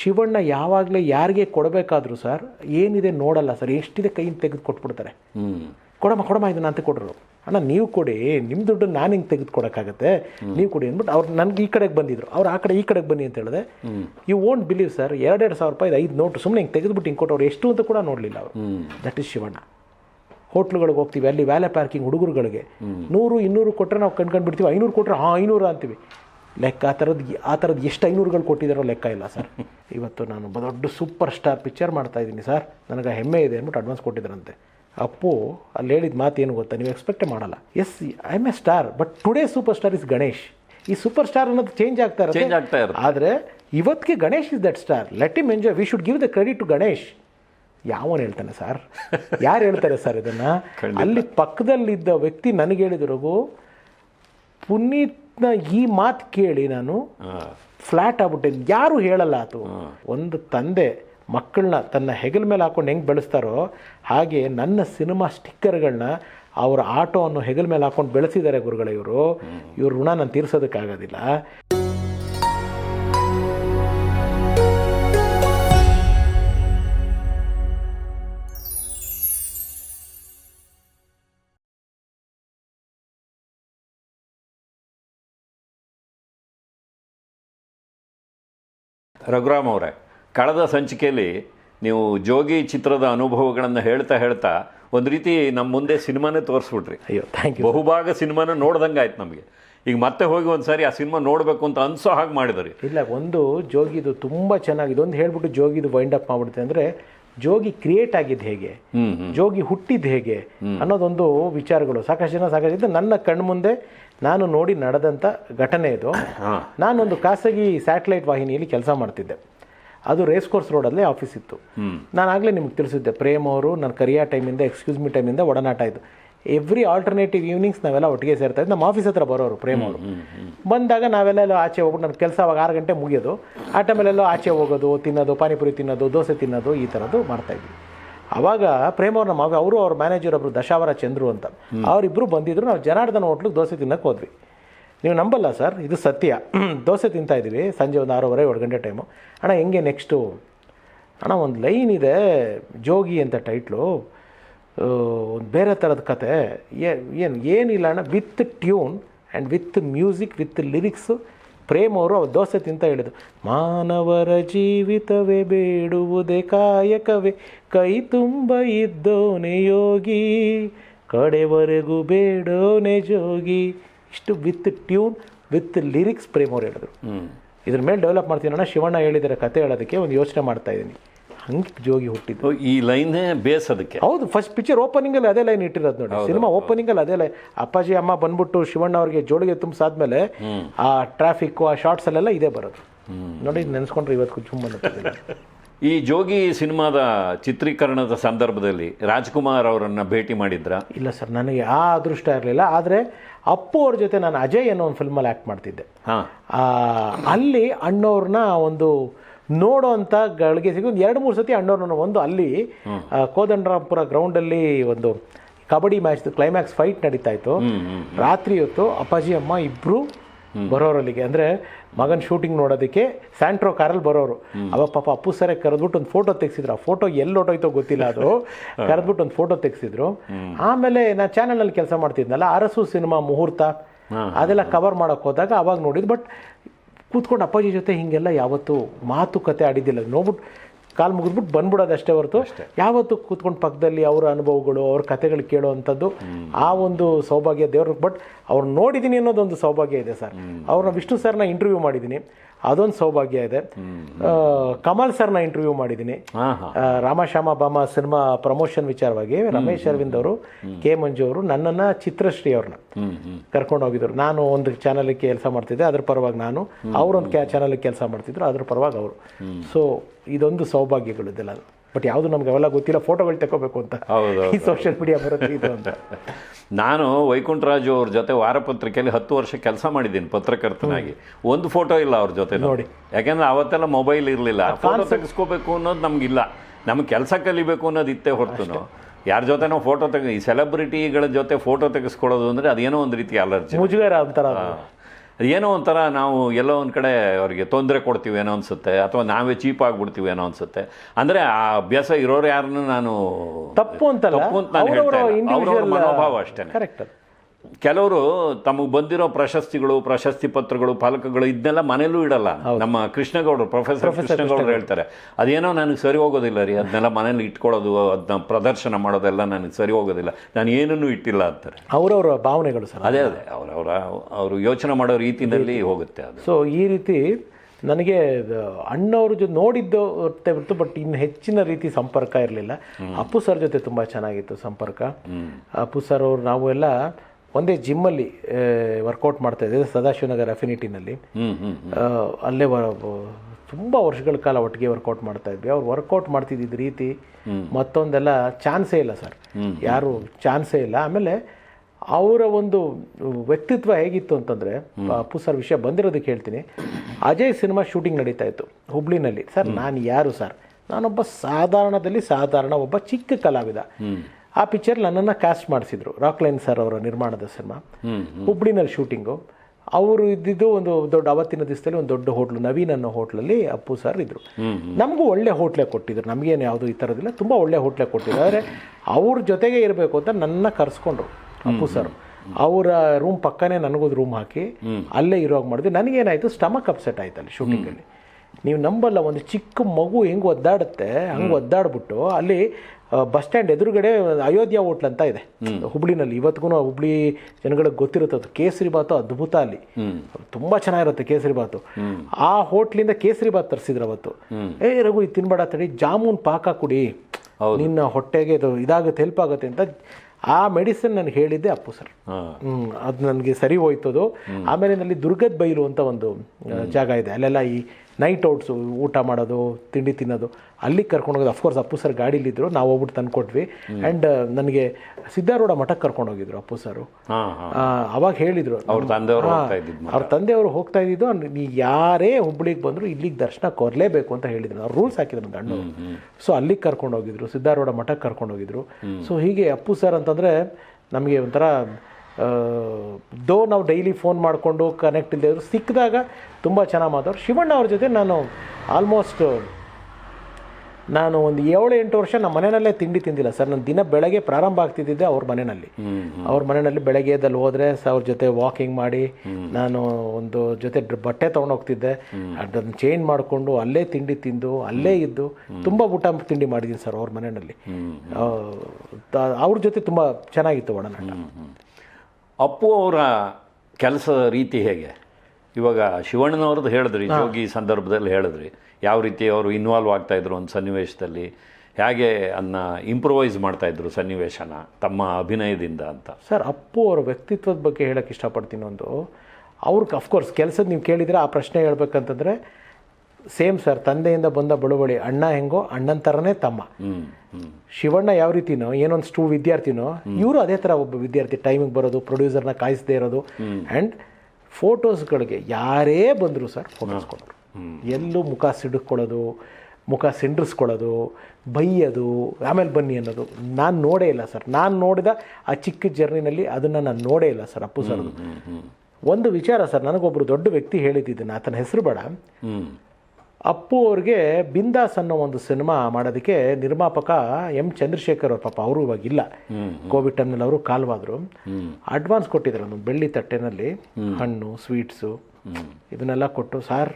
ಶಿವಣ್ಣ ಯಾವಾಗಲೇ ಯಾರಿಗೆ ಕೊಡಬೇಕಾದ್ರು ಸರ್ ಏನಿದೆ ನೋಡಲ್ಲ ಸರ್. ಎಷ್ಟಿದೆ ಕೈಯಿಂದ ತೆಗೆದು ಕೊಟ್ಬಿಡ್ತಾರೆ ಕೊಡಮ್ಮ ಕೊಡಮ್ಮ ಇದನ್ನ ಅಂತ ಕೊಡರು ಅಣ್ಣ ನೀವು ಕೊಡಿ. ನಿಮ್ಮ ದುಡ್ಡು ನಾನು ಹಿಂಗೆ ತೆಗೆದು ಕೊಡೋಕ್ಕಾಗತ್ತೆ ನೀವು ಕೊಡಿ ಅಂದ್ಬಿಟ್ಟು ಅವ್ರು ನನಗೆ ಈ ಕಡೆಗೆ ಬಂದಿದ್ರು. ಅವ್ರು ಆ ಕಡೆ ಈ ಕಡೆಗೆ ಬನ್ನಿ ಅಂತ ಹೇಳಿದೆ. ಯು ಓಂಟ್ ಬಿಲೀವ್ ಸರ್ ಎರಡೆರಡು ಸಾವಿರ ರೂಪಾಯಿ ಐದು ನೋಟು ಸುಮ್ಮನೆ ಹಿಂಗೆ ತೆಗೆದುಬಿಟ್ಟು ಹಿಂಗೆ ಕೊಟ್ಟವ್ರು ಎಷ್ಟು ಅಂತ ಕೂಡ ನೋಡಲಿಲ್ಲ ಅವರು. That is Shivanna. ಹೋಟ್ಲುಗಳಿಗೆ ಹೋಗ್ತೀವಿ. ಅಲ್ಲಿ ವ್ಯಾಲೆ ಪಾರ್ಕಿಂಗ್ ಹುಡುಗರುಗಳಿಗೆ. ನೂರು ಇನ್ನೂರು ಕೊಟ್ಟರೆ ನಾವು ಕಣ್ಕೊಂಡು ಬಿಡ್ತೀವಿ ಐನೂರು ಕೊಟ್ಟರೆ ಹಾಂ ಐನೂರು ಅಂತೀವಿ. ಲೆಕ್ಕ ಆ ಥರದ್ದು ಆ ಥರದ್ದು ಎಷ್ಟು ಐನೂರುಗಳು ಕೊಟ್ಟಿದ್ದಾರೋ ಲೆಕ್ಕ ಇಲ್ಲ ಸರ್ ಇವತ್ತು ನಾನು ಒಬ್ಬ ದೊಡ್ಡ ಸೂಪರ್ ಸ್ಟಾರ್ ಪಿಕ್ಚರ್ ಮಾಡ್ತಾ ಇದ್ದೀನಿ ಸರ್ ನನಗೆ ಹೆಮ್ಮೆ ಇದೆ ಅಂದ್ಬಿಟ್ಟು ಅಡ್ವಾನ್ಸ್ ಕೊಟ್ಟಿದ್ದಾರಂತೆ ಅಪ್ಪು ಅಲ್ಲಿ ಹೇಳಿದ ಮಾತು ಏನು ಗೊತ್ತಾ? ನೀವು ಎಕ್ಸ್ಪೆಕ್ಟೇ ಮಾಡಲ್ಲ. Yes I am a star but today super star is Ganesh ಈ ಸೂಪರ್ ಸ್ಟಾರ್ ಅನ್ನೋದು ಚೇಂಜ್ ಆಗ್ತಾ ಚೇಂಜ್ ಇರುತ್ತೆ. ಆದರೆ ಇವತ್ತಿಗೆ Ganesh is that star let him enjoy we should give the credit to Ganesh ಯಾವನು ಹೇಳ್ತಾನೆ ಸರ್ ಯಾರು ಹೇಳ್ತಾರೆ ಸರ್ ಇದನ್ನು? ಅಲ್ಲಿ ಪಕ್ಕದಲ್ಲಿದ್ದ ವ್ಯಕ್ತಿ ನನಗೆ ಹೇಳಿದ್ರು ಪುನೀತ್ನ ಈ ಮಾತು ಕೇಳಿ ನಾನು ಫ್ಲಾಟ್ ಫ್ಲ್ಯಾಟ್ ಆಗ್ಬಿಟ್ಟೆ ಯಾರು ಹೇಳಲ್ಲ ಅದು. ಒಂದು ತಂದೆ ಮಕ್ಕಳನ್ನ ತನ್ನ ಹೆಗಲ ಮೇಲೆ ಹಾಕೊಂಡು ಹೆಂಗೆ ಬೆಳೆಸ್ತಾರೋ ಹಾಗೆ ನನ್ನ ಸಿನಿಮಾ ಸ್ಟಿಕ್ಕರ್ಗಳನ್ನ ಅವರ ಆಟೋವನ್ನು ಹೆಗಲ ಮೇಲೆ ಹಾಕೊಂಡು ಬೆಳೆಸಿದ್ದಾರೆ ಗುರುಗಳ ಇವರು. ಇವ್ರ ಋಣ ನಾನು ತೀರ್ಸೋದಕ್ಕಾಗೋದಿಲ್ಲ. ರಘುರಾಮ್ ಅವರೇ ಕಳೆದ ಸಂಚಿಕೆಯಲ್ಲಿ ನೀವು ಜೋಗಿ ಚಿತ್ರದ ಅನುಭವಗಳನ್ನು ಹೇಳ್ತಾ ಹೇಳ್ತಾ ಒಂದು ರೀತಿ ನಮ್ಮ ಮುಂದೆ ಸಿನಿಮಾನೇ ತೋರಿಸ್ಬಿಟ್ರಿ. ಅಯ್ಯೋ ಥ್ಯಾಂಕ್ ಯು ಬಹುಭಾಗ ಸಿನಿಮಾನ ನೋಡ್ದಂಗೆ ಆಯ್ತು ನಮಗೆ. ಈಗ ಮತ್ತೆ ಹೋಗಿ ಒಂದು ಸಾರಿ ಆ ಸಿನಿಮಾ ನೋಡಬೇಕು ಅಂತ ಅನ್ಸೋ ಹಾಗೆ ಮಾಡಿದ್ರಿ. ಇಲ್ಲ ಒಂದು ಜೋಗಿದು ತುಂಬ ಚೆನ್ನಾಗಿದೆ ಒಂದು ಹೇಳ್ಬಿಟ್ಟು ಜೋಗಿದು ವೈಂಡ್ ಅಪ್ ಮಾಡ್ಬಿಡುತ್ತೆ ಅಂದರೆ ಜೋಗಿ ಕ್ರಿಯೇಟ್ ಆಗಿದ್ದು ಹೇಗೆ? ಜೋಗಿ ಹುಟ್ಟಿದ್ದು ಹೇಗೆ? ಅನ್ನೋದೊಂದು ವಿಚಾರಗಳು. ಸಾಕಷ್ಟು ಜನ ಸಾಕಷ್ಟು ನನ್ನ ಕಣ್ಮುಂದೆ ನಾನು ನೋಡಿ ನಡೆದಂಥ ಘಟನೆ ಇದು. ನಾನೊಂದು ಖಾಸಗಿ ಸ್ಯಾಟಲೈಟ್ ವಾಹಿನಿಯಲ್ಲಿ ಕೆಲಸ ಮಾಡ್ತಿದ್ದೆ. ಅದು ರೇಸ್ ಕೋರ್ಸ್ ರೋಡಲ್ಲೇ ಆಫೀಸ್ ಇತ್ತು. ನಾನು ಆಗಲೇ ನಿಮ್ಗೆ ತಿಳಿಸಿದ್ದೆ ಪ್ರೇಮ್ ಅವರು ನನ್ನ ಕರಿಯಾ ಟೈಮಿಂದ ಎಕ್ಸ್ಕ್ಯೂಸ್ ಮೀ ಟೈಮಿಂದ ಒಡನಾಟ ಇದು. ಎವ್ರಿ ಆಲ್ಟರ್ನೇಟಿವ್ ಈವ್ನಿಂಗ್ಸ್ ನಾವೆಲ್ಲ ಒಟ್ಟಿಗೆ ಸೇರ್ತಾ ಇದ್ದು. ನಮ್ಮ ಆಫೀಸ್ ಹತ್ರ ಬರೋರು ಪ್ರೇಮ್ ಅವರು. ಬಂದಾಗ ನಾವೆಲ್ಲ ಆಚೆ ಹೋಗ್ಬಿಟ್ಟು ನನ್ನ ಕೆಲಸ ಅವಾಗ ಆರು ಗಂಟೆ ಮುಗಿಯೋದು. ಆ ಟೈಮಲ್ಲೆಲ್ಲೋ ಆಚೆ ಹೋಗೋದು ತಿನ್ನೋದು ಪಾನಿಪುರಿ ತಿನ್ನೋದು ದೋಸೆ ತಿನ್ನೋದು ಈ ಥರದ್ದು ಮಾಡ್ತಾಯಿದ್ವಿ ಅವಾಗ ಪ್ರೇಮವ್ರನ್ನ ಅವ್ರ ನಮ್ಮ ಅವರು ಅವ್ರ ಮ್ಯಾನೇಜರ್ ಒಬ್ಬರು ದಶಾವರ ಚಂದ್ರು ಅಂತ. ಅವರಿಬ್ಬರು ಬಂದಿದ್ರು ನಾವು ಜನಾರ್ದನ ಹೋಟ್ಲಿಗೆ ದೋಸೆ ತಿನ್ನಕ್ಕೆ ಹೋದ್ವಿ. ನೀವು ನಂಬಲ್ಲ ಸರ್ ಇದು ಸತ್ಯ. ದೋಸೆ ತಿಂತಾ ಇದ್ದೀವಿ ಸಂಜೆ ಒಂದು ಆರೂವರೆ ಏಳು ಗಂಟೆ ಟೈಮು ಅಣ್ಣ ಹೆಂಗೆ ನೆಕ್ಸ್ಟು ಅಣ್ಣ ಒಂದು ಲೈನ್ ಇದೆ ಜೋಗಿ ಅಂತ ಟೈಟ್ಲು ಒಂದು ಬೇರೆ ಥರದ ಕತೆ. ಏನು ಏನಿಲ್ಲ ಅಣ್ಣ with tune and with music with lyrics Prem ಅವರು ಅವ್ರು ದೋಸೆ ತಿಂತ ಹೇಳಿದ್ರು ಮಾನವರ ಜೀವಿತವೇ ಬೇಡುವುದೇ ಕಾಯಕವೇ ಕೈ ತುಂಬ ಇದ್ದೋನೆ ಯೋಗಿ ಕಡೆವರೆಗೂ ಬೇಡೋನೆ ಜೋಗಿ. ಇಷ್ಟು with tune with lyrics Prem ಅವ್ರು ಹೇಳಿದ್ರು ಇದ್ರ ಮೇಲೆ ಡೆವಲಪ್ ಮಾಡ್ತೀನಿ ಅಣ್ಣ ಶಿವಣ್ಣ ಹೇಳಿದರೆ ಕತೆ ಹೇಳೋದಕ್ಕೆ ಒಂದು ಯೋಚನೆ ಮಾಡ್ತಾ ಇದ್ದೀನಿ. ಹಂಗೆ ಜೋಗಿ ಹುಟ್ಟಿದ್ದು. ಈ ಲೈನೇ ಬೇಸ್ ಅದಕ್ಕೆ ಹೌದು ಫಸ್ಟ್ ಪಿಕ್ಚರ್ ಓಪನಿಂಗಲ್ಲಿ ಅದೇ ಲೈನ್ ಇಟ್ಟಿರೋದು ನೋಡಿ. ಸಿನಿಮಾ ಓಪನಿಂಗಲ್ಲಿ ಅದೇ ಲೈನ್ ಅಪ್ಪಾಜಿ ಅಮ್ಮ ಬಂದ್ಬಿಟ್ಟು ಶಿವಣ್ಣ ಅವ್ರಿಗೆ ಜೋಳಿಗೆ ತುಂಬಿಸಾದ್ಮೇಲೆ ಆ ಟ್ರಾಫಿಕ್ಕು ಆ ಶಾರ್ಟ್ಸಲ್ಲೆಲ್ಲ ಇದೇ ಬರೋದು. ನೋಡಿ ನೆನೆಸ್ಕೊಂಡ್ರೆ ಇವತ್ತು ಚುಮ್ಮ. ಈ ಜೋಗಿ ಸಿನಿಮಾದ ಚಿತ್ರೀಕರಣದ ಸಂದರ್ಭದಲ್ಲಿ ರಾಜ್ಕುಮಾರ್ ಅವರನ್ನ ಭೇಟಿ ಮಾಡಿದ್ರ? ಇಲ್ಲ ಸರ್ ನನಗೆ ಆ ಅದೃಷ್ಟ ಇರಲಿಲ್ಲ. ಆದರೆ ಅಪ್ಪು ಅವ್ರ ಜೊತೆ ನಾನು ಅಜಯ್ ಅನ್ನೋ ಒಂದು ಫಿಲ್ಮಲ್ಲಿ ಆ್ಯಕ್ಟ್ ಮಾಡ್ತಿದ್ದೆ. ಅಲ್ಲಿ ಅಣ್ಣವ್ರನ್ನ ಒಂದು ನೋಡೋ ಅಂತ ಗಳಿಗೆ ಸಿಗಿ ಒಂದು ಎರಡು ಮೂರು ಸತಿ ಅಣ್ಣವ್ರನ್ನ ಒಂದು ಅಲ್ಲಿ ಕೋದಂಡರಾಮಪುರ ಗ್ರೌಂಡಲ್ಲಿ ಒಂದು ಕಬಡ್ಡಿ ಮ್ಯಾಚ್ ಕ್ಲೈಮ್ಯಾಕ್ಸ್ ಫೈಟ್ ನಡೀತಾ ಇತ್ತು ರಾತ್ರಿ ಹೊತ್ತು ಅಪ್ಪಾಜಿ ಅಮ್ಮ ಇಬ್ಬರು ಬರೋರಲ್ಲಿಗೆ. ಅಂದರೆ ಮಗನ ಶೂಟಿಂಗ್ ನೋಡೋದಕ್ಕೆ ಸ್ಯಾಂಟ್ರೋ ಕಾರಲ್ಲಿ ಬರೋರು. ಅವಾಗ ಪಾಪ ಅಪ್ಪು ಸರೇ ಕರೆದ್ಬಿಟ್ಟು ಒಂದು ಫೋಟೋ ತೆಗ್ಸಿದ್ರು. ಆ ಫೋಟೋ ಎಲ್ಲಿ ಹೊಟ್ಟೋಯ್ತೋ ಗೊತ್ತಿಲ್ಲ ಅದು. ಕರೆದ್ಬಿಟ್ಟು ಒಂದು ಫೋಟೋ ತೆಗ್ಸಿದ್ರು. ಆಮೇಲೆ ನಾನು ಚಾನಲಲ್ಲಿ ಕೆಲಸ ಮಾಡ್ತಿದ್ನಲ್ಲ ಅರಸು ಸಿನಿಮಾ ಮುಹೂರ್ತ. ಅದೆಲ್ಲ ಕವರ್ ಮಾಡೋಕ್ಕೆ ಹೋದಾಗ ಅವಾಗ ನೋಡಿದ್ದು. ಬಟ್ ಕೂತ್ಕೊಂಡು ಅಪ್ಪಾಜಿ ಜೊತೆ ಹಿಂಗೆಲ್ಲ ಯಾವತ್ತು ಮಾತುಕತೆ ಆಡಿದ್ದಿಲ್ಲ. ನೋಡ್ಬಿಟ್ಟು ಕಾಲು ಮುಗಿದ್ಬಿಟ್ಟು ಬಂದ್ಬಿಡೋದು ಅಷ್ಟೇ ಹೊರತು ಯಾವತ್ತು ಕೂತ್ಕೊಂಡು ಪಕ್ಕದಲ್ಲಿ ಅವರ ಅನುಭವಗಳು ಅವ್ರ ಕತೆಗಳು ಕೇಳೋ ಅಂಥದ್ದು ಆ ಒಂದು ಸೌಭಾಗ್ಯ ದೇವ್ರ ಬಟ್ ಅವ್ರು ನೋಡಿದ್ದೀನಿ ಅನ್ನೋದೊಂದು ಸೌಭಾಗ್ಯ ಇದೆ ಸರ್. ಅವ್ರನ್ನ ವಿಷ್ಣು ಸರ್ನ ಇಂಟರ್ವ್ಯೂ ಮಾಡಿದ್ದೀನಿ ಅದೊಂದು ಸೌಭಾಗ್ಯ ಇದೆ. ಕಮಲ್ ಸರ್ನ ಇಂಟರ್ವ್ಯೂ ಮಾಡಿದ್ದೀನಿ. ರಾಮ ಶ್ಯಾಮ ಬಾಮ ಸಿನಿಮಾ ಪ್ರಮೋಷನ್ ವಿಚಾರವಾಗಿ ರಮೇಶ್ ಅರವಿಂದ್ ಅವರು ಕೆ ಮಂಜು ಅವರು ನನ್ನನ್ನು ಚಿತ್ರಶ್ರೀ ಅವ್ರನ್ನ ಕರ್ಕೊಂಡು ಹೋಗಿದ್ರು. ನಾನು ಒಂದು ಚಾನಲ್ ಕೆಲಸ ಮಾಡ್ತಿದ್ದೆ ಅದ್ರ ಪರವಾಗಿ ನಾನು ಅವರೊಂದು ಕ್ಯಾ ಚಾನಲ್ ಕೆಲಸ ಮಾಡ್ತಿದ್ರು ಅದ್ರ ಪರವಾಗಿ ಅವರು. ಸೊ ಇದೊಂದು ಸೌಭಾಗ್ಯಗಳು ಇದೆಲ್ಲ. ಬಟ್ ಯಾವುದು ನಮ್ಗೆ ಅವೆಲ್ಲ ಗೊತ್ತಿಲ್ಲ ಫೋಟೋಗಳು ತಗೋಬೇಕು ಅಂತ. ಹೌದು ಈ ಸೋಷಿಯಲ್ ಮೀಡಿಯಾ ಬರುತ್ತೆ ಇದು ಅಂತ. ನಾನು ವೈಕುಂಠರಾಜು ಅವ್ರ ಜೊತೆ ವಾರಪತ್ರಿಕೆಯಲ್ಲಿ ಹತ್ತು ವರ್ಷ ಕೆಲಸ ಮಾಡಿದ್ದೀನಿ ಪತ್ರಕರ್ತನಾಗಿ. ಒಂದು ಫೋಟೋ ಇಲ್ಲ ಅವ್ರ ಜೊತೆ ನೋಡಿ. ಯಾಕೆಂದ್ರೆ ಅವತ್ತೆಲ್ಲ ಮೊಬೈಲ್ ಇರಲಿಲ್ಲ. ಫೋಟೋ ತೆಗೆಸ್ಕೋಬೇಕು ಅನ್ನೋದು ನಮಗಿಲ್ಲ. ನಮ್ಗೆ ಕೆಲಸ ಕಲಿಬೇಕು ಅನ್ನೋದು ಇತ್ತೇ ಹೊರತು ಯಾರ ಜೊತೆ ನಾವು ಫೋಟೋ ತೆಗೆ ಈ ಸೆಲೆಬ್ರಿಟಿಗಳ ಜೊತೆ ಫೋಟೋ ತೆಗೆಸ್ಕೊಳ್ಳೋದು ಅಂದರೆ ಅದೇನೋ ಒಂದು ರೀತಿ ಅಲರ್ಜಿ ಮುಜುಗರ ಅಂತಾರ. ಏನೋ ಒಂಥರ ನಾವು ಎಲ್ಲೋ ಒಂದು ಕಡೆ ಅವರಿಗೆ ತೊಂದರೆ ಕೊಡ್ತೀವಿ ಏನೋ ಅನ್ಸುತ್ತೆ ಅಥವಾ ನಾವೇ ಚೀಪ್ ಆಗಿಬಿಡ್ತೀವಿ ಏನೋ ಅನ್ಸುತ್ತೆ. ಅಂದರೆ ಆ ಅಭ್ಯಾಸ ಇರೋರು ಯಾರನ್ನು ನಾನು ತಪ್ಪು ಅಂತ ತಪ್ಪು ಅಂತ ನಾನು ಹೇಳ್ತಾ ಇಲ್ಲ. ಅವ್ರವ್ರ ಮನೋಭಾವ ಅಷ್ಟೇ ಕರೆಕ್ಟ್ ಕೆಲವರು ತಮಗೆ ಬಂದಿರೋ ಪ್ರಶಸ್ತಿಗಳು ಪ್ರಶಸ್ತಿ ಪತ್ರಗಳು ಫಲಕಗಳು ಇದನ್ನೆಲ್ಲ ಮನೇಲೂ ಇಡಲ್ಲ. ನಮ್ಮ ಕೃಷ್ಣಗೌಡರು ಪ್ರೊಫೆಸರ್ ಕೃಷ್ಣಗೌಡರು ಹೇಳ್ತಾರೆ. ಅದೇನೋ ನನಗೆ ಸರಿ ಹೋಗೋದಿಲ್ಲ ರೀ ಅದನ್ನೆಲ್ಲ ಮನೇಲಿ ಇಟ್ಕೊಳ್ಳೋದು ಅದನ್ನ ಪ್ರದರ್ಶನ ಮಾಡೋದೆಲ್ಲ ನನಗೆ ಸರಿ ಹೋಗೋದಿಲ್ಲ. ನಾನು ಏನನ್ನೂ ಇಟ್ಟಿಲ್ಲ ಅಂತಾರೆ. ಅವರವರ ಭಾವನೆಗಳು ಸರ್ ಅದೇ ಅದೇ. ಅವರವರ ಅವರು ಯೋಚನೆ ಮಾಡೋ ರೀತಿಯಲ್ಲಿ ಹೋಗುತ್ತೆ ಅದು. ಸೊ ಈ ರೀತಿ ನನಗೆ ಅಣ್ಣವ್ರ ಜೊತೆ ನೋಡಿದ್ದು ಹೊರತು ಬಟ್ ಇನ್ನು ಹೆಚ್ಚಿನ ರೀತಿ ಸಂಪರ್ಕ ಇರಲಿಲ್ಲ. ಅಪ್ಪು ಸರ್ ಜೊತೆ ತುಂಬ ಚೆನ್ನಾಗಿತ್ತು ಸಂಪರ್ಕ. ಅಪ್ಪು ಸರ್ ಅವರು ನಾವು ಎಲ್ಲ ಒಂದೇ ಜಿಮ್ಮಲ್ಲಿ ವರ್ಕೌಟ್ ಮಾಡ್ತಾ ಇದ್ದೆ. ಸದಾಶಿವನಗರ್ ಅಫಿನಿಟಿನಲ್ಲಿ ಅಲ್ಲೇ ತುಂಬ ವರ್ಷಗಳ ಕಾಲ ಒಟ್ಟಿಗೆ ವರ್ಕೌಟ್ ಮಾಡ್ತಾ ಇದ್ವಿ. ಅವ್ರು ವರ್ಕೌಟ್ ಮಾಡ್ತಿದ್ದ ರೀತಿ ಮತ್ತೊಂದೆಲ್ಲ ಚಾನ್ಸೇ ಇಲ್ಲ ಸರ್. ಯಾರು ಚಾನ್ಸೇ ಇಲ್ಲ. ಆಮೇಲೆ ಅವರ ಒಂದು ವ್ಯಕ್ತಿತ್ವ ಹೇಗಿತ್ತು ಅಂತಂದರೆ ಅಪ್ಪು ಸರ್ ವಿಷಯ ಬಂದಿರೋದಕ್ಕೆ ಹೇಳ್ತೀನಿ. ಅಜಯ್ ಸಿನಿಮಾ ಶೂಟಿಂಗ್ ನಡೀತಾ ಇತ್ತು ಹುಬ್ಳಿನಲ್ಲಿ. ಸರ್ ನಾನು ಯಾರು ಸರ್? ನಾನೊಬ್ಬ ಸಾಧಾರಣದಲ್ಲಿ ಸಾಧಾರಣ ಒಬ್ಬ ಚಿಕ್ಕ ಕಲಾವಿದ. ಆ ಪಿಕ್ಚರ್ ನನ್ನನ್ನು ಕ್ಯಾಸ್ಟ್ ಮಾಡಿಸಿದ್ರು. ರಾಕ್ಲೈನ್ ಸರ್ ಅವರ ನಿರ್ಮಾಣದ ಸಿನಿಮಾ. ಹುಬ್ಳಿನಲ್ಲಿ ಶೂಟಿಂಗು. ಅವರು ಇದ್ದಿದ್ದು ಒಂದು ದೊಡ್ಡ ಅವತ್ತಿನ ದಿವಸದಲ್ಲಿ ಒಂದು ದೊಡ್ಡ ಹೋಟ್ಲು ನವೀನ್ ಅನ್ನೋ ಹೋಟ್ಲಲ್ಲಿ ಅಪ್ಪು ಸರ್ ಇದ್ರು. ನಮಗೂ ಒಳ್ಳೆ ಹೋಟ್ಲೆ ಕೊಟ್ಟಿದ್ರು. ನಮಗೇನು ಯಾವುದು ಈ ಥರದಿಲ್ಲ ತುಂಬ ಒಳ್ಳೆ ಹೋಟ್ಲೆ ಕೊಟ್ಟಿದ್ರು. ಆದರೆ ಅವ್ರ ಜೊತೆಗೆ ಇರಬೇಕು ಅಂತ ನನ್ನ ಕರೆಸ್ಕೊಂಡ್ರು ಅಪ್ಪು ಸರ್ ಅವರ ರೂಮ್ ಪಕ್ಕನೇ ನನಗೊಂದು ರೂಮ್ ಹಾಕಿ ಅಲ್ಲೇ ಇರೋವಾಗ ಮಾಡಿದ್ವಿ ನನಗೇನಾಯಿತು ಸ್ಟಮಕ್ ಅಪ್ಸೆಟ್ ಆಯ್ತು ಅಲ್ಲಿ ಶೂಟಿಂಗಲ್ಲಿ ನೀವು ನಂಬಲ್ಲ ಒಂದು ಚಿಕ್ಕ ಮಗು ಹೆಂಗೆ ಒದ್ದಾಡುತ್ತೆ ಹಂಗೆ ಒದ್ದಾಡ್ಬಿಟ್ಟು ಅಲ್ಲಿ ಬಸ್ ಸ್ಟ್ಯಾಂಡ್ ಎದುರುಗಡೆ ಅಯೋಧ್ಯ ಹೋಟ್ಲ್ ಅಂತ ಇದೆ. ಹುಬ್ಳಿನಲ್ಲಿ. ಇವತ್ತಿಗೂ ಹುಬ್ಳಿ ಜನಗಳಿಗೆ ಗೊತ್ತಿರುತ್ತೆ ಅದು ಕೇಸರಿ ಬಾತು ಅದ್ಭುತ ಅಲ್ಲಿ. ತುಂಬ ಚೆನ್ನಾಗಿರುತ್ತೆ ಕೇಸರಿ ಬಾತು ಆ ಹೋಟ್ಲಿಂದ ಕೇಸರಿ ಬಾತ್ ತರಿಸಿದ್ರು ಅವತ್ತು. ಏ ರಘು ಇದು ತಿನ್ಬೇಡ ತಡಿ ಜಾಮೂನ್ ಪಾಕ ಕುಡಿ. ನಿನ್ನ ಹೊಟ್ಟೆಗೆ ಇದು ಇದಾಗುತ್ತೆ ಹೆಲ್ಪ್ ಆಗುತ್ತೆ ಅಂತ ಆ ಮೆಡಿಸಿನ್ ನಾನು ಹೇಳಿದ್ದೆ ಅಪ್ಪು ಸರ್. ಹ್ಮ್. ಅದು ನನಗೆ ಸರಿ ಹೋಯ್ತದು. ಆಮೇಲೆ ನಲ್ಲಿ ದುರ್ಗದ ಬೈಲು ಅಂತ ಒಂದು ಜಾಗ ಇದೆ. ಅಲ್ಲೆಲ್ಲ ಈ ನೈಟ್ ಔಟ್ಸು ಊಟ ಮಾಡೋದು ತಿಂಡಿ ತಿನ್ನೋದು. ಅಲ್ಲಿ ಕರ್ಕೊಂಡು ಹೋಗೋದು ಅಫ್ಕೋರ್ಸ್ ಅಪ್ಪು ಸರ್ ಗಾಡಿಲಿದ್ದರು ನಾವು ಹೋಗ್ಬಿಟ್ಟು ತಂದ್ಕೊಟ್ವಿ. ಆ್ಯಂಡ್ ನನಗೆ ಸಿದ್ಧಾರೂಢ ಮಠಕ್ಕೆ ಕರ್ಕೊಂಡು ಹೋಗಿದ್ರು ಅಪ್ಪು ಸರು. ಅವಾಗ ಹೇಳಿದರು. ಅವ್ರ ತಂದೆಯವರು ಹೋಗ್ತಾ ಇದ್ದಿದ್ದು ತಂದೆ ತಂದೆಯವರು ಹೋಗ್ತಾ ಇದ್ದಿದ್ದು ನೀ ಯಾರೇ ಹುಬ್ಬಳ್ಳಿಗೆ ಬಂದರೂ ಇಲ್ಲಿಗೆ ದರ್ಶನ ಕೊರಲೇಬೇಕು ಅಂತ ಹೇಳಿದ್ರು. ಅವ್ರು ರೂಲ್ಸ್ ಹಾಕಿದ್ರು ನನ್ನ ಗಂಡು. ಸೊ ಅಲ್ಲಿಗೆ ಕರ್ಕೊಂಡು ಹೋಗಿದ್ರು ಸಿದ್ಧಾರೂಢ ಮಠಕ್ಕೆ ಕರ್ಕೊಂಡು ಹೋಗಿದ್ರು ಸೊ ಹೀಗೆ ಅಪ್ಪು ಸರ್ ಅಂತಂದರೆ ನಮಗೆ ಒಂಥರ ದೋ ನಾವು ಡೈಲಿ ಫೋನ್ ಮಾಡಿಕೊಂಡು ಕನೆಕ್ಟ್ ಇಲ್ಲದೆ ಇದ್ರು ಸಿಕ್ಕಿದಾಗ ತುಂಬ ಚೆನ್ನಾಗಿ ಮಾತಾಡೋರು. ಶಿವಣ್ಣ ಅವ್ರ ಜೊತೆ ನಾನು ಆಲ್ಮೋಸ್ಟ್ ನಾನು ಒಂದು ಏಳು ಎಂಟು ವರ್ಷ ನಮ್ಮ ಮನೆಯಲ್ಲೇ ತಿಂಡಿ ತಿಂದಿಲ್ಲ ಸರ್. ನಾನು ದಿನ ಬೆಳಗ್ಗೆ ಪ್ರಾರಂಭ ಆಗ್ತಿದ್ದಿದ್ದೆ ಅವ್ರ ಮನೆಯಲ್ಲಿ. ಅವ್ರ ಮನೆಯಲ್ಲಿ ಬೆಳಗ್ಗೆ ಎದ್ದಲ್ಲಿ ಹೋದ್ರೆ ಸರ್ ಅವ್ರ ಜೊತೆ ವಾಕಿಂಗ್ ಮಾಡಿ ನಾನು ಒಂದು ಜೊತೆ ಬಟ್ಟೆ ಬಟ್ಟೆ ತೊಗೊಂಡೋಗ್ತಿದ್ದೆ ಅದನ್ನು ಚೇಂಜ್ ಮಾಡಿಕೊಂಡು ಅಲ್ಲೇ ತಿಂಡಿ ತಿಂದು ಅಲ್ಲೇ ಇದ್ದು ತುಂಬ ಊಟ ತಿಂಡಿ ಮಾಡಿದ್ದೀನಿ ಸರ್ ಅವ್ರ ಮನೆಯಲ್ಲಿ. ಅವ್ರ ಜೊತೆ ತುಂಬ ಚೆನ್ನಾಗಿತ್ತು ಒಡನಾಟ. ಅಪ್ಪು ಅವರ ಕೆಲಸದ ರೀತಿ ಹೇಗೆ? ಇವಾಗ ಶಿವಣ್ಣನವ್ರದ್ದು ಹೇಳಿದ್ರಿ ಯೋಗಿ ಸಂದರ್ಭದಲ್ಲಿ ಹೇಳಿದ್ರಿ. ಯಾವ ರೀತಿ ಅವರು ಇನ್ವಾಲ್ವ್ ಆಗ್ತಾ ಇದ್ರು ಒಂದು ಸನ್ನಿವೇಶದಲ್ಲಿ? ಹೇಗೆ ಅನ್ನ ಇಂಪ್ರೂವೈಸ್ ಮಾಡ್ತಾ ಇದ್ರು ಸನ್ನಿವೇಶನ ತಮ್ಮ ಅಭಿನಯದಿಂದ ಅಂತ? ಸರ್ ಅಪ್ಪು ಅವರ ವ್ಯಕ್ತಿತ್ವದ ಬಗ್ಗೆ ಹೇಳೋಕ್ಕೆ ಇಷ್ಟಪಡ್ತೀನಿ ಒಂದು. ಅವ್ರಿಗೆ ಅಫ್ಕೋರ್ಸ್ ಕೆಲಸದ ನೀವು ಕೇಳಿದರೆ ಆ ಪ್ರಶ್ನೆ ಹೇಳ್ಬೇಕಂತಂದರೆ ಸೇಮ್ ಸರ್ ತಂದೆಯಿಂದ ಬಂದ ಬಳುವಳಿ ಅಣ್ಣ ಹೆಂಗೋ ಅಣ್ಣನ ಥರನೇ ತಮ್ಮ. ಶಿವಣ್ಣ ಯಾವ ರೀತಿನೋ ಏನೊಂದು ಸ್ಟೂ ವಿದ್ಯಾರ್ಥಿನೋ ಇವರು ಅದೇ ಥರ ಒಬ್ಬ ವಿದ್ಯಾರ್ಥಿ ಟೈಮಿಗೆ ಬರೋದು ಪ್ರೊಡ್ಯೂಸರ್ನ ಕಾಯಿಸದೇ ಇರೋದು. ಆ್ಯಂಡ್ ಫೋಟೋಸ್ಗಳಿಗೆ ಯಾರೇ ಬಂದರು ಸರ್ ಫೋಟೋಸ್ ಕೊಡೋರು. ಎಲ್ಲೂ ಮುಖ ಸಿಡ್ಕೊಳ್ಳೋದು ಮುಖ ಸಿಂಡ್ರಿಸ್ಕೊಳ್ಳೋದು ಬೈಯೋದು ಆಮೇಲೆ ಬನ್ನಿ ಅನ್ನೋದು. ನಾನು ನೋಡೇ ಇಲ್ಲ ಸರ್. ನಾನು ನೋಡಿದ ಆ ಚಿಕ್ಕ ಜರ್ನಿನಲ್ಲಿ ಅದನ್ನು ನಾನು ನೋಡೇ ಇಲ್ಲ ಸರ್ ಅಪ್ಪು ಸರ್. ಒಂದು ವಿಚಾರ ಸರ್ ನನಗೊಬ್ಬರು ದೊಡ್ಡ ವ್ಯಕ್ತಿ ಹೇಳಿದ್ದಿದ್ದನ್ನು ಆತನ ಹೆಸರು ಬೇಡ. ಅಪ್ಪು ಅವ್ರಿಗೆ ಬಿಂದಾಸ್ ಅನ್ನೋ ಒಂದು ಸಿನಿಮಾ ಮಾಡೋದಕ್ಕೆ ನಿರ್ಮಾಪಕ ಎಂ ಚಂದ್ರಶೇಖರ್ ಅವ್ರ ಪಾಪ ಅವರು ಇವಾಗ ಇಲ್ಲ. ಕೋವಿಡ್ ಟೈಮ್ನಲ್ಲಿ ಅವರು ಕಾಲ್ವಾದ್ರು. ಅಡ್ವಾನ್ಸ್ ಕೊಟ್ಟಿದ್ರು ಒಂದು ಬೆಳ್ಳಿ ತಟ್ಟೆನಲ್ಲಿ ಹಣ್ಣು ಸ್ವೀಟ್ಸು ಇದನ್ನೆಲ್ಲ ಕೊಟ್ಟು ಸಾರ್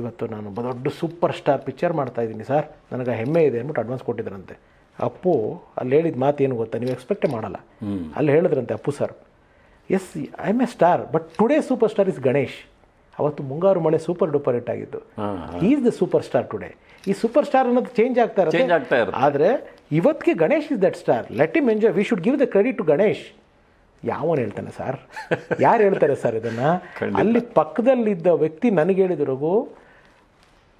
ಇವತ್ತು ನಾನು ಒಬ್ಬ ದೊಡ್ಡ ಸೂಪರ್ ಸ್ಟಾರ್ ಪಿಕ್ಚರ್ ಮಾಡ್ತಾ ಇದ್ದೀನಿ ಸರ್. ನನಗೆ ಹೆಮ್ಮೆ ಇದೆ ಅಂದ್ಬಿಟ್ಟು ಅಡ್ವಾನ್ಸ್ ಕೊಟ್ಟಿದ್ರಂತೆ. ಅಪ್ಪು ಅಲ್ಲಿ ಹೇಳಿದ ಮಾತು ಏನು ಗೊತ್ತಾ? ನೀವು ಎಕ್ಸ್ಪೆಕ್ಟೇ ಮಾಡಲ್ಲ. ಅಲ್ಲಿ ಹೇಳಿದ್ರಂತೆ Appu sir yes I am a star but today super star is Ganesh ಅವತ್ತು Mungaru Male super duper hit ಆಗಿತ್ತು. Is the super star today ಈ ಸೂಪರ್ ಸ್ಟಾರ್ ಅನ್ನೋದು ಚೇಂಜ್ ಆಗ್ತಾ ಚೇಂಜ್ ಇರುತ್ತೆ. ಆದರೆ ಇವತ್ತಿಗೆ Ganesh is that star let him enjoy we should give the credit to Ganesh. ಯಾವನು ಹೇಳ್ತಾನೆ ಸರ್ ಯಾರು ಹೇಳ್ತಾರೆ ಸರ್ ಇದನ್ನ? ಅಲ್ಲಿ ಪಕ್ಕದಲ್ಲಿದ್ದ ವ್ಯಕ್ತಿ ನನಗೆ ಹೇಳಿದ್ರು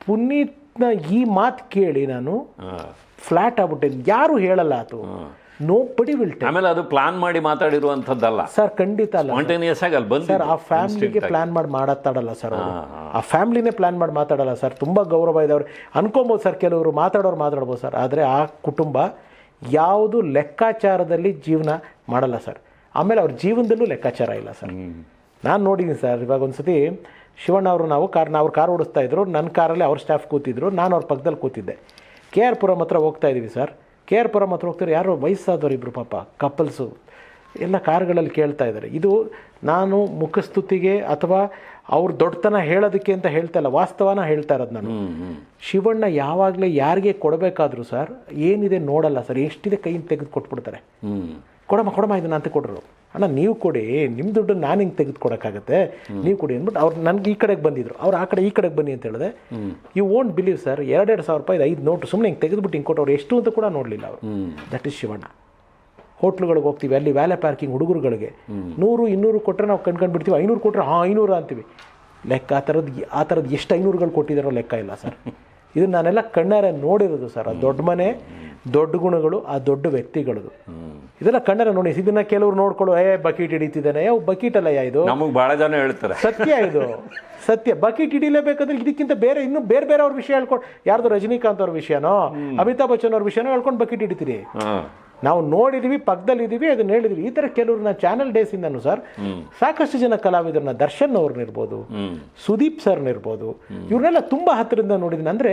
ಪುನೀತ್ನ ಈ ಮಾತು ಕೇಳಿ ನಾನು ಫ್ಲ್ಯಾಟ್ ಫ್ಲಾಟ್ ಆಗ್ಬಿಟ್ಟೆ. ಯಾರು ಹೇಳಲ್ಲ ಅದು? ನೋ ಪಡಿ ವಿಲ್ ಆಮೇಲೆ ಅದು ಪ್ಲಾನ್ ಮಾಡಿ ಮಾತಾಡಿರುವಂಥದ್ದಲ್ಲ. ಸರ್ ಖಂಡಿತ ಅಲ್ಲ. ಸ್ಪಾಂಟೇನಿಯಸ್ ಆಗಿ ಅಲ್ಲಿ ಬಂದು ಸರ್ ಆ ಫ್ಯಾಮಿಲಿಗೆ ಪ್ಲಾನ್ ಮಾಡಿ ಮಾತಾಡಲ್ಲ ಸರ್ ಅವರು. ಆ ಫ್ಯಾಮಿಲಿನೇ ಪ್ಲಾನ್ ಮಾಡಿ ಮಾತಾಡಲ್ಲ ಸರ್ ತುಂಬ ಗೌರವ ಇದೆ ಅವರು ಅನ್ಕೊಬೋದು ಸರ್ ಕೆಲವರು ಮಾತಾಡೋರು ಮಾತಾಡ್ಬೋದು ಸರ್ ಆದರೆ ಆ ಕುಟುಂಬ ಯಾವುದು ಲೆಕ್ಕಾಚಾರದಲ್ಲಿ ಜೀವನ ಮಾಡಲ್ಲ ಸರ್ ಆಮೇಲೆ ಅವ್ರ ಜೀವನದಲ್ಲೂ ಲೆಕ್ಕಾಚಾರ ಇಲ್ಲ ಸರ್ ನಾನು ನೋಡಿದ್ದೀನಿ ಸರ್ ಇವಾಗ ಒಂದು ಸತಿ ಶಿವಣ್ಣ ಅವರು ನಾವು ಕಾರ್ ಅವ್ರು ಕಾರ್ ಓಡಿಸ್ತಾ ಇದ್ರು ನನ್ನ ಕಾರಲ್ಲಿ ಅವ್ರ ಸ್ಟಾಫ್ ಕೂತಿದ್ರು ನಾನು ಅವ್ರ ಪಕ್ಕದಲ್ಲಿ ಕೂತಿದ್ದೆ. ಕೆ ಆರ್ ಪುರಂ ಹತ್ರ ಹೋಗ್ತಾ ಇದ್ದೀವಿ ಸರ್ ಕೆ ಆರ್ ಪುರಂ ಹತ್ರ ಹೋಗ್ತಾರೆ ಯಾರೋ ವಯಸ್ಸಾದವ್ರು ಇಬ್ಬರು ಪಾಪ ಕಪಲ್ಸು ಎಲ್ಲ ಕಾರ್ಗಳಲ್ಲಿ ಕೇಳ್ತಾ ಇದ್ದಾರೆ. ಇದು ನಾನು ಮುಖಸ್ತುತಿಗೆ ಅಥವಾ ಅವ್ರ ದೊಡ್ಡತನ ಹೇಳೋದಕ್ಕೆ ಅಂತ ಹೇಳ್ತಾ ಇಲ್ಲ ವಾಸ್ತವನ ಹೇಳ್ತಾ ಇರೋದು ನಾನು. ಶಿವಣ್ಣ ಯಾವಾಗಲೇ ಯಾರಿಗೆ ಕೊಡಬೇಕಾದ್ರೂ ಸರ್ ಏನಿದೆ ನೋಡಲ್ಲ ಸರ್ ಎಷ್ಟಿದೆ ಕೈಯಿಂದ ತೆಗೆದು ಕೊಟ್ಬಿಡ್ತಾರೆ. ಕೊಡಮ್ಮ ಕೊಡಮ್ಮ ಇದನ್ನ ಅಂತ ಕೊಡ್ರು. ಅಣ್ಣ ನೀವು ಕೊಡಿ ನಿಮ್ಮ ದುಡ್ಡು ನಾನು ಹಿಂಗೆ ತೆಗೆದುಕೊಡೋಕ್ಕಾಗತ್ತೆ. ನೀವು ಕೊಡಿ ಅಂದ್ಬಿಟ್ಟು ಅವ್ರು ನನಗೆ ಈ ಕಡೆಗೆ ಬಂದಿದ್ರು. ಅವ್ರು ಆ ಕಡೆ ಈ ಕಡೆಗೆ ಬನ್ನಿ ಅಂತ ಹೇಳಿದೆ. ಯು ಓಂಟ್ ಬಿಲೀವ್ ಸರ್ ಎರಡೆರಡು ಸಾವಿರ ರೂಪಾಯಿ ಐದು ನೋಟು ಸುಮ್ಮನೆ ಹಿಂಗೆ ತೆಗೆದುಬಿಟ್ಟು ಹಿಂಗೆ ಕೊಟ್ಟವ್ರು ಎಷ್ಟು ಅಂತ ಕೂಡ ನೋಡಲಿಲ್ಲ ಅವರು. That is Shivanna. ಹೋಟ್ಲುಗಳಿಗೆ ಹೋಗ್ತೀವಿ ಅಲ್ಲಿ ವ್ಯಾಲೆ ಪಾರ್ಕಿಂಗ್ ಹುಡುಗರುಗಳಿಗೆ. ನೂರು ಇನ್ನೂರು ಕೊಟ್ಟರೆ ನಾವು ಕಂಡ್ಕೊಂಡು ಬಿಡ್ತೀವಿ ಐನೂರು ಕೊಟ್ಟರೆ ಹಾಂ ಐನೂರು ಅಂತೀವಿ. ಲೆಕ್ಕ ಆ ಥರದ್ದು ಆ ಥರದ್ದು ಎಷ್ಟು ಐನೂರುಗಳು ಕೊಟ್ಟಿದ್ದಾರೋ ಲೆಕ್ಕ ಇಲ್ಲ ಸರ್ ಇದು ನಾನೆಲ್ಲ ಕಣ್ಣಾರೆ ನೋಡಿರೋದು ಸರ್. ಆ ದೊಡ್ಡ ಮನೆ ದೊಡ್ಡ ಗುಣಗಳು ಆ ದೊಡ್ಡ ವ್ಯಕ್ತಿಗಳದು. ಇದೆಲ್ಲ ಕಣ್ಣಾರೆ ನೋಡಿ ಇದನ್ನ ಕೆಲವರು ನೋಡ್ಕೊಳ್ಳೋ ಏ ಬಕೀಟ್ ಹಿಡಿತಿದ್ದಾನೆ ಯಾವ ಬಕೀಟ್ ಅಲ್ಲ ಇದು. ನಮಗೆ ಭಾಳ ಜನ ಹೇಳ್ತಾರೆ. ಸತ್ಯ ಇದು. ಸತ್ಯ. ಬಕೀಟ್ ಹಿಡಿಲೇಬೇಕಂದ್ರೆ ಇದಕ್ಕಿಂತ ಬೇರೆ ಇನ್ನೂ ಬೇರೆ ಬೇರೆ ಅವ್ರ ವಿಷಯ ಹೇಳ್ಕೊಂಡು ಯಾರ್ದು ರಜನಿಕಾಂತ್ ಅವ್ರ ವಿಷಯನೋ ಅಮಿತಾಬ್ ಬಚ್ಚನ್ ಅವ್ರ ವಿಷಯನೋ ಹೇಳ್ಕೊಂಡು ಬಕೀಟ್ ಹಿಡಿತೀರಿ. ನಾವು ನೋಡಿದೀವಿ ಪಕ್ಕದಲ್ಲಿ ಇದೀವಿ ಅದನ್ನ ಹೇಳಿದ್ವಿ. ಈ ಥರ ಕೆಲವ್ರನ್ನ ಚಾನಲ್ ಡೇಸಿಂದನು ಸರ್ ಸಾಕಷ್ಟು ಜನ ಕಲಾವಿದರನ್ನ ದರ್ಶನ್ ಅವ್ರನ್ನಿರ್ಬೋದು ಸುದೀಪ್ ಸರ್ನಿರ್ಬೋದು ಇವ್ರನ್ನೆಲ್ಲ ತುಂಬ ಹತ್ತಿರದಿಂದ ನೋಡಿದ್ದೀನಿ ಅಂದರೆ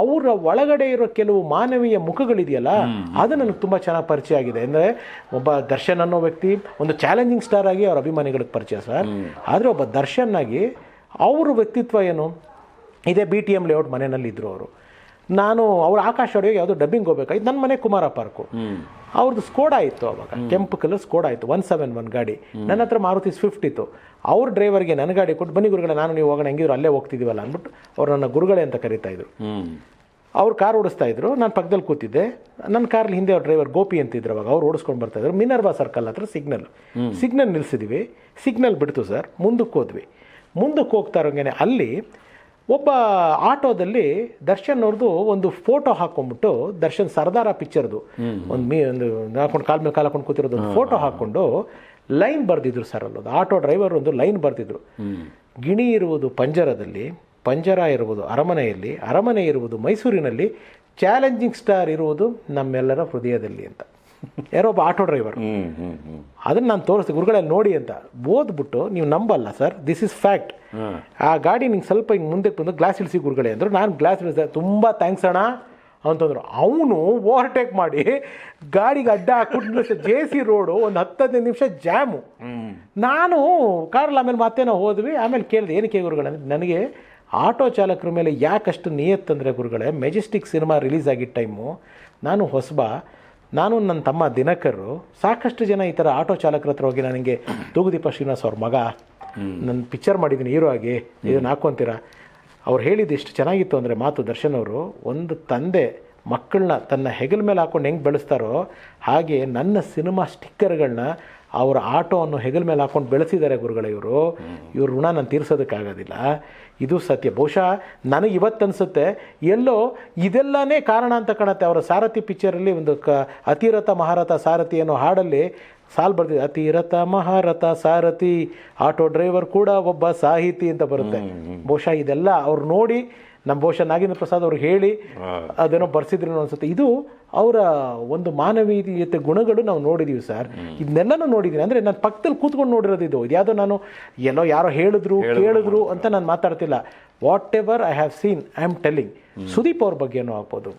ಅವರ ಒಳಗಡೆ ಇರೋ ಕೆಲವು ಮಾನವೀಯ ಮುಖಗಳಿದೆಯಲ್ಲ ಅದು ನನಗೆ ತುಂಬಾ ಚೆನ್ನಾಗಿ ಪರಿಚಯ ಆಗಿದೆ. ಅಂದರೆ ಒಬ್ಬ ದರ್ಶನ್ ಅನ್ನೋ ವ್ಯಕ್ತಿ ಒಂದು ಚಾಲೆಂಜಿಂಗ್ ಸ್ಟಾರ್ ಆಗಿ ಅವ್ರ ಅಭಿಮಾನಿಗಳಿಗೆ ಪರಿಚಯ ಸರ್. ಆದ್ರೆ ಒಬ್ಬ ದರ್ಶನ್ ಆಗಿ ಅವ್ರ ವ್ಯಕ್ತಿತ್ವ ಏನು? ಇದೇ ಬಿ ಟಿ ಎಂ ಲೇಔಟ್ ಮನೆಯಲ್ಲಿ ಇದ್ರು ಅವರು. ನಾನು ಅವ್ರ ಆಕಾಶವಾಡಿಯೋಗಿ ಯಾವುದು ಡಬ್ಬಿಂಗ್ ಹೋಗ್ಬೇಕಾಯ್ತು. ನನ್ನ ಮನೆ ಕುಮಾರ ಪಾರ್ಕು. ಅವ್ರದ್ದು ಸ್ಕೋಡ ಇತ್ತು ಅವಾಗ. ಕೆಂಪು ಕಲರ್ ಸ್ಕೋಡ ಆಯಿತು ಒನ್ ಸೆವೆನ್ ಒನ್ ಗಾಡಿ. ನನ್ನ ಹತ್ರ ಮಾರುತಿ ಸ್ವಿಫ್ಟ್ ಇತ್ತು. ಅವ್ರ ಡ್ರೈವರ್ಗೆ ನನ್ನ ಗಾಡಿ ಕೊಟ್ಟು ಬನ್ನಿ ಗುರುಗಳೇ ನಾನು ನೀವು ಹೋಗೋಣ ಹೆಂಗಿದ್ರು ಅಲ್ಲೇ ಹೋಗ್ತಿದ್ದೀವಲ್ಲ ಅಂದ್ಬಿಟ್ಟು ಅವ್ರು ನನ್ನ ಗುರುಗಳೇ ಅಂತ ಕರಿತಾ ಇದ್ರು. ಅವ್ರು ಕಾರ್ ಓಡಿಸ್ತಾ ಇದ್ರು ನಾನು ಪಕ್ಕದಲ್ಲಿ ಕೂತಿದ್ದೆ. ನನ್ನ ಕಾರಲ್ಲಿ ಹಿಂದೆ ಅವ್ರ ಡ್ರೈವರ್ ಗೋಪಿ ಅಂತಿದ್ರು ಅವಾಗ ಅವ್ರು ಓಡಿಸ್ಕೊಂಡು ಬರ್ತಾ ಇದ್ರು. ಮಿನರ್ವಾ ಸರ್ಕಲ್ ಹತ್ರ ಸಿಗ್ನಲ್ ಸಿಗ್ನಲ್ ನಿಲ್ಸಿದ್ವಿ. ಸಿಗ್ನಲ್ ಬಿಡ್ತು ಸರ್ ಮುಂದಕ್ಕೆ ಹೋದ್ವಿ. ಮುಂದಕ್ಕೆ ಹೋಗ್ತಾ ಇರೋಂಗೆ ಅಲ್ಲಿ ಒಬ್ಬ ಆಟೋದಲ್ಲಿ ದರ್ಶನ್ ಅವ್ರದ್ದು ಒಂದು ಫೋಟೋ ಹಾಕೊಂಡ್ಬಿಟ್ಟು ದರ್ಶನ್ ಸರ್ದಾರ ಪಿಕ್ಚರ್ದು. ಒಂದು ಮೀ ಒಂದು ಹಾಕೊಂಡು ಕಾಲ್ ಮೇಲೆ ಕಾಲ್ ಹಾಕೊಂಡು ಕೂತಿರೋದು ಒಂದು ಫೋಟೋ ಹಾಕ್ಕೊಂಡು ಲೈನ್ ಬರೆದಿದ್ರು ಸರ್ ಅಲ್ಲೊಂದು. ಆಟೋ ಡ್ರೈವರ್ ಒಂದು ಲೈನ್ ಬರೆದಿದ್ರು. ಗಿಣಿ ಇರುವುದು ಪಂಜರದಲ್ಲಿ ಪಂಜರ ಇರುವುದು ಅರಮನೆಯಲ್ಲಿ ಅರಮನೆ ಇರುವುದು ಮೈಸೂರಿನಲ್ಲಿ ಚಾಲೆಂಜಿಂಗ್ ಸ್ಟಾರ್ ಇರುವುದು ನಮ್ಮೆಲ್ಲರ ಹೃದಯದಲ್ಲಿ ಅಂತ. ಯಾರೋ ಒಬ್ಬ ಆಟೋ ಡ್ರೈವರ್. ಅದನ್ನು ನಾನು ತೋರಿಸ್ತೀನಿ ಗುರುಗಳಲ್ಲಿ ನೋಡಿ ಅಂತ. ಓದ್ಬಿಟ್ಟು ನೀವು ನಂಬಲ್ಲ ಸರ್. ದಿಸ್ ಇಸ್ ಫ್ಯಾಕ್ಟ್ ಆ ಗಾಡಿ ನಿಂಗೆ ಸ್ವಲ್ಪ ಹಿಂಗೆ ಮುಂದಕ್ಕೆ ಬಂದು ಗ್ಲಾಸ್ ಇಳಿಸಿ ಗುರುಗಳೇ ಅಂದರು. ನಾನು ಗ್ಲಾಸ್ ಇಳಿಸಿದೆ ತುಂಬ ಥ್ಯಾಂಕ್ಸ್ ಅಣ್ಣ. ಅಂತಂದ್ರು ಅವನು ಓವರ್ಟೇಕ್ ಮಾಡಿ ಗಾಡಿಗೆ ಅಡ್ಡ ಹಾಕ್ಬಿಟ್ಟು ಜೆ ಸಿ ರೋಡು ಒಂದು ಹತ್ತು ಹದಿನೈದು ನಿಮಿಷ ಜಾಮು ನಾನು ಕಾರಲ್ಲಿ ಆಮೇಲೆ ಮತ್ತೆ ನಾವು ಹೋದ್ವಿ ಆಮೇಲೆ ಕೇಳಿದೆ ಏನಕ್ಕೆ ಗುರುಗಳಂದ್ರೆ ನನಗೆ ಆಟೋ ಚಾಲಕರ ಮೇಲೆ ಯಾಕಷ್ಟು ನಿಯತ್ತಂದರೆ ಗುರುಗಳೇ ಮೆಜೆಸ್ಟಿಕ್ ಸಿನಿಮಾ ರಿಲೀಸ್ ಆಗಿದ್ದ ಟೈಮು ನಾನು ಹೊಸಬ ನಾನು ನನ್ನ ತಮ್ಮ ದಿನಕರು ಸಾಕಷ್ಟು ಜನ ಈ ಥರ ಆಟೋ ಚಾಲಕರ ಹತ್ರ ಹೋಗಿ ನನಗೆ ತೂಗುದೀಪ ಶ್ರೀನಿವಾಸ್ ಅವ್ರ ಮಗ ನನ್ನ ಪಿಕ್ಚರ್ ಮಾಡಿದ್ದೀನಿ ಹೀರೋ ಆಗಿ ಇದನ್ನು ಹಾಕ್ಕೊಂತೀರಾ ಅವ್ರು ಹೇಳಿದ್ದು ಎಷ್ಟು ಚೆನ್ನಾಗಿತ್ತು ಅಂದರೆ ಮಾತು ದರ್ಶನ್ ಅವರು ಒಂದು ತಂದೆ ಮಕ್ಕಳನ್ನ ತನ್ನ ಹೆಗಲ ಮೇಲೆ ಹಾಕೊಂಡು ಹೆಂಗೆ ಬೆಳೆಸ್ತಾರೋ ಹಾಗೆ ನನ್ನ ಸಿನಿಮಾ ಸ್ಟಿಕ್ಕರ್ಗಳನ್ನ ಅವರ ಆಟೋ ಅನ್ನೋ ಹೆಗಲ ಮೇಲೆ ಹಾಕೊಂಡು ಬೆಳೆಸಿದ್ದಾರೆ ಗುರುಗಳ ಇವರು. ಇವ್ರ ಋಣ ನಾನು ತೀರ್ಸೋದಕ್ಕಾಗೋದಿಲ್ಲ. ಇದು ಸತ್ಯ. ಬಹುಶಃ ನನಗೆ ಇವತ್ತು ಅನಿಸುತ್ತೆ ಎಲ್ಲೋ ಇದೆಲ್ಲನೇ ಕಾರಣ ಅಂತ ಕಾಣುತ್ತೆ. ಅವರ ಸಾರಥಿ ಪಿಕ್ಚರಲ್ಲಿ ಒಂದು ಕ ಅತಿರಥ ಮಹಾರಥ ಸಾರಥಿ ಅನ್ನೋ ಹಾಡಲ್ಲಿ ಸಾಲ್ ಬರ್ತಿದೆ. ಅತಿರಥ ಮಹಾರಥ ಸಾರಥಿ ಆಟೋ ಡ್ರೈವರ್ ಕೂಡ ಒಬ್ಬ ಸಾಹಿತಿ ಅಂತ ಬರುತ್ತೆ. ಬಹುಶಃ ಇದೆಲ್ಲ ಅವ್ರು ನೋಡಿ ನಮ್ಮ ಬಹುಶಃ ನಾಗೇಂದ್ರ ಪ್ರಸಾದ್ ಅವ್ರು ಹೇಳಿ ಅದೇನೋ ಬರ್ಸಿದ್ರು ಅನ್ಸುತ್ತೆ. ಇದು ಅವರ ಒಂದು ಮಾನವೀಯತೆ ಗುಣಗಳು ನಾವು ನೋಡಿದೀವಿ ಸರ್. ಇದನ್ನೆಲ್ಲನೂ ನೋಡಿದ್ದೀನಿ ಅಂದರೆ ನಾನು ಪಕ್ಕದಲ್ಲಿ ಕೂತ್ಕೊಂಡು ನೋಡಿರೋದು ಇದು. ಇದ್ಯಾವುದೋ ನಾನು ಎಲ್ಲೋ ಯಾರೋ ಹೇಳಿದ್ರು ಕೇಳಿದ್ರು ಅಂತ ನಾನು ಮಾತಾಡ್ತಿಲ್ಲ. Whatever I have seen I am telling Sudeep ಅವ್ರ ಬಗ್ಗೆನೂ ಆಗ್ಬೋದು.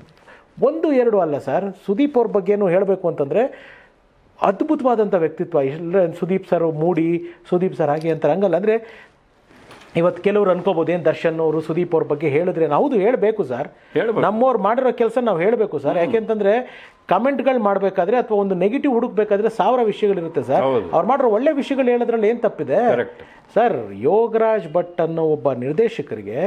ಒಂದು ಎರಡು ಅಲ್ಲ ಸರ್. ಸುದೀಪ್ ಅವ್ರ ಬಗ್ಗೆನೂ ಹೇಳಬೇಕು ಅಂತಂದರೆ ಅದ್ಭುತವಾದಂಥ ವ್ಯಕ್ತಿತ್ವ. ಎಲ್ಲ Sudeep sir moody Sudeep sir ಹಾಗೆ ಅಂತಾರೆ. ಹಂಗಲ್ಲ ಅಂದರೆ ಇವತ್ತು ಕೆಲವರು ಅನ್ಕೋಬೋದು ಏನು ದರ್ಶನ್ ಅವರು ಸುದೀಪ್ ಅವ್ರ ಬಗ್ಗೆ ಹೇಳಿದ್ರೆ ಹೌದು ಹೇಳಬೇಕು ಸರ್. ನಮ್ಮವ್ರು ಮಾಡಿರೋ ಕೆಲಸ ನಾವು ಹೇಳಬೇಕು ಸರ್ ಯಾಕೆಂತಂದ್ರೆ ಕಮೆಂಟ್ಗಳು ಮಾಡಬೇಕಾದ್ರೆ ಅಥವಾ ಒಂದು ನೆಗೆಟಿವ್ ಹುಡುಕ್ಬೇಕಾದ್ರೆ ಸಾವಿರ ವಿಷಯಗಳಿರುತ್ತೆ ಸರ್. ಅವ್ರು ಮಾಡಿರೋ ಒಳ್ಳೆ ವಿಷಯಗಳು ಹೇಳೋದ್ರಲ್ಲಿ ಏನು ತಪ್ಪಿದೆ. ಸರ್ ಯೋಗರಾಜ್ ಭಟ್ ಅನ್ನೋ ಒಬ್ಬ ನಿರ್ದೇಶಕರಿಗೆ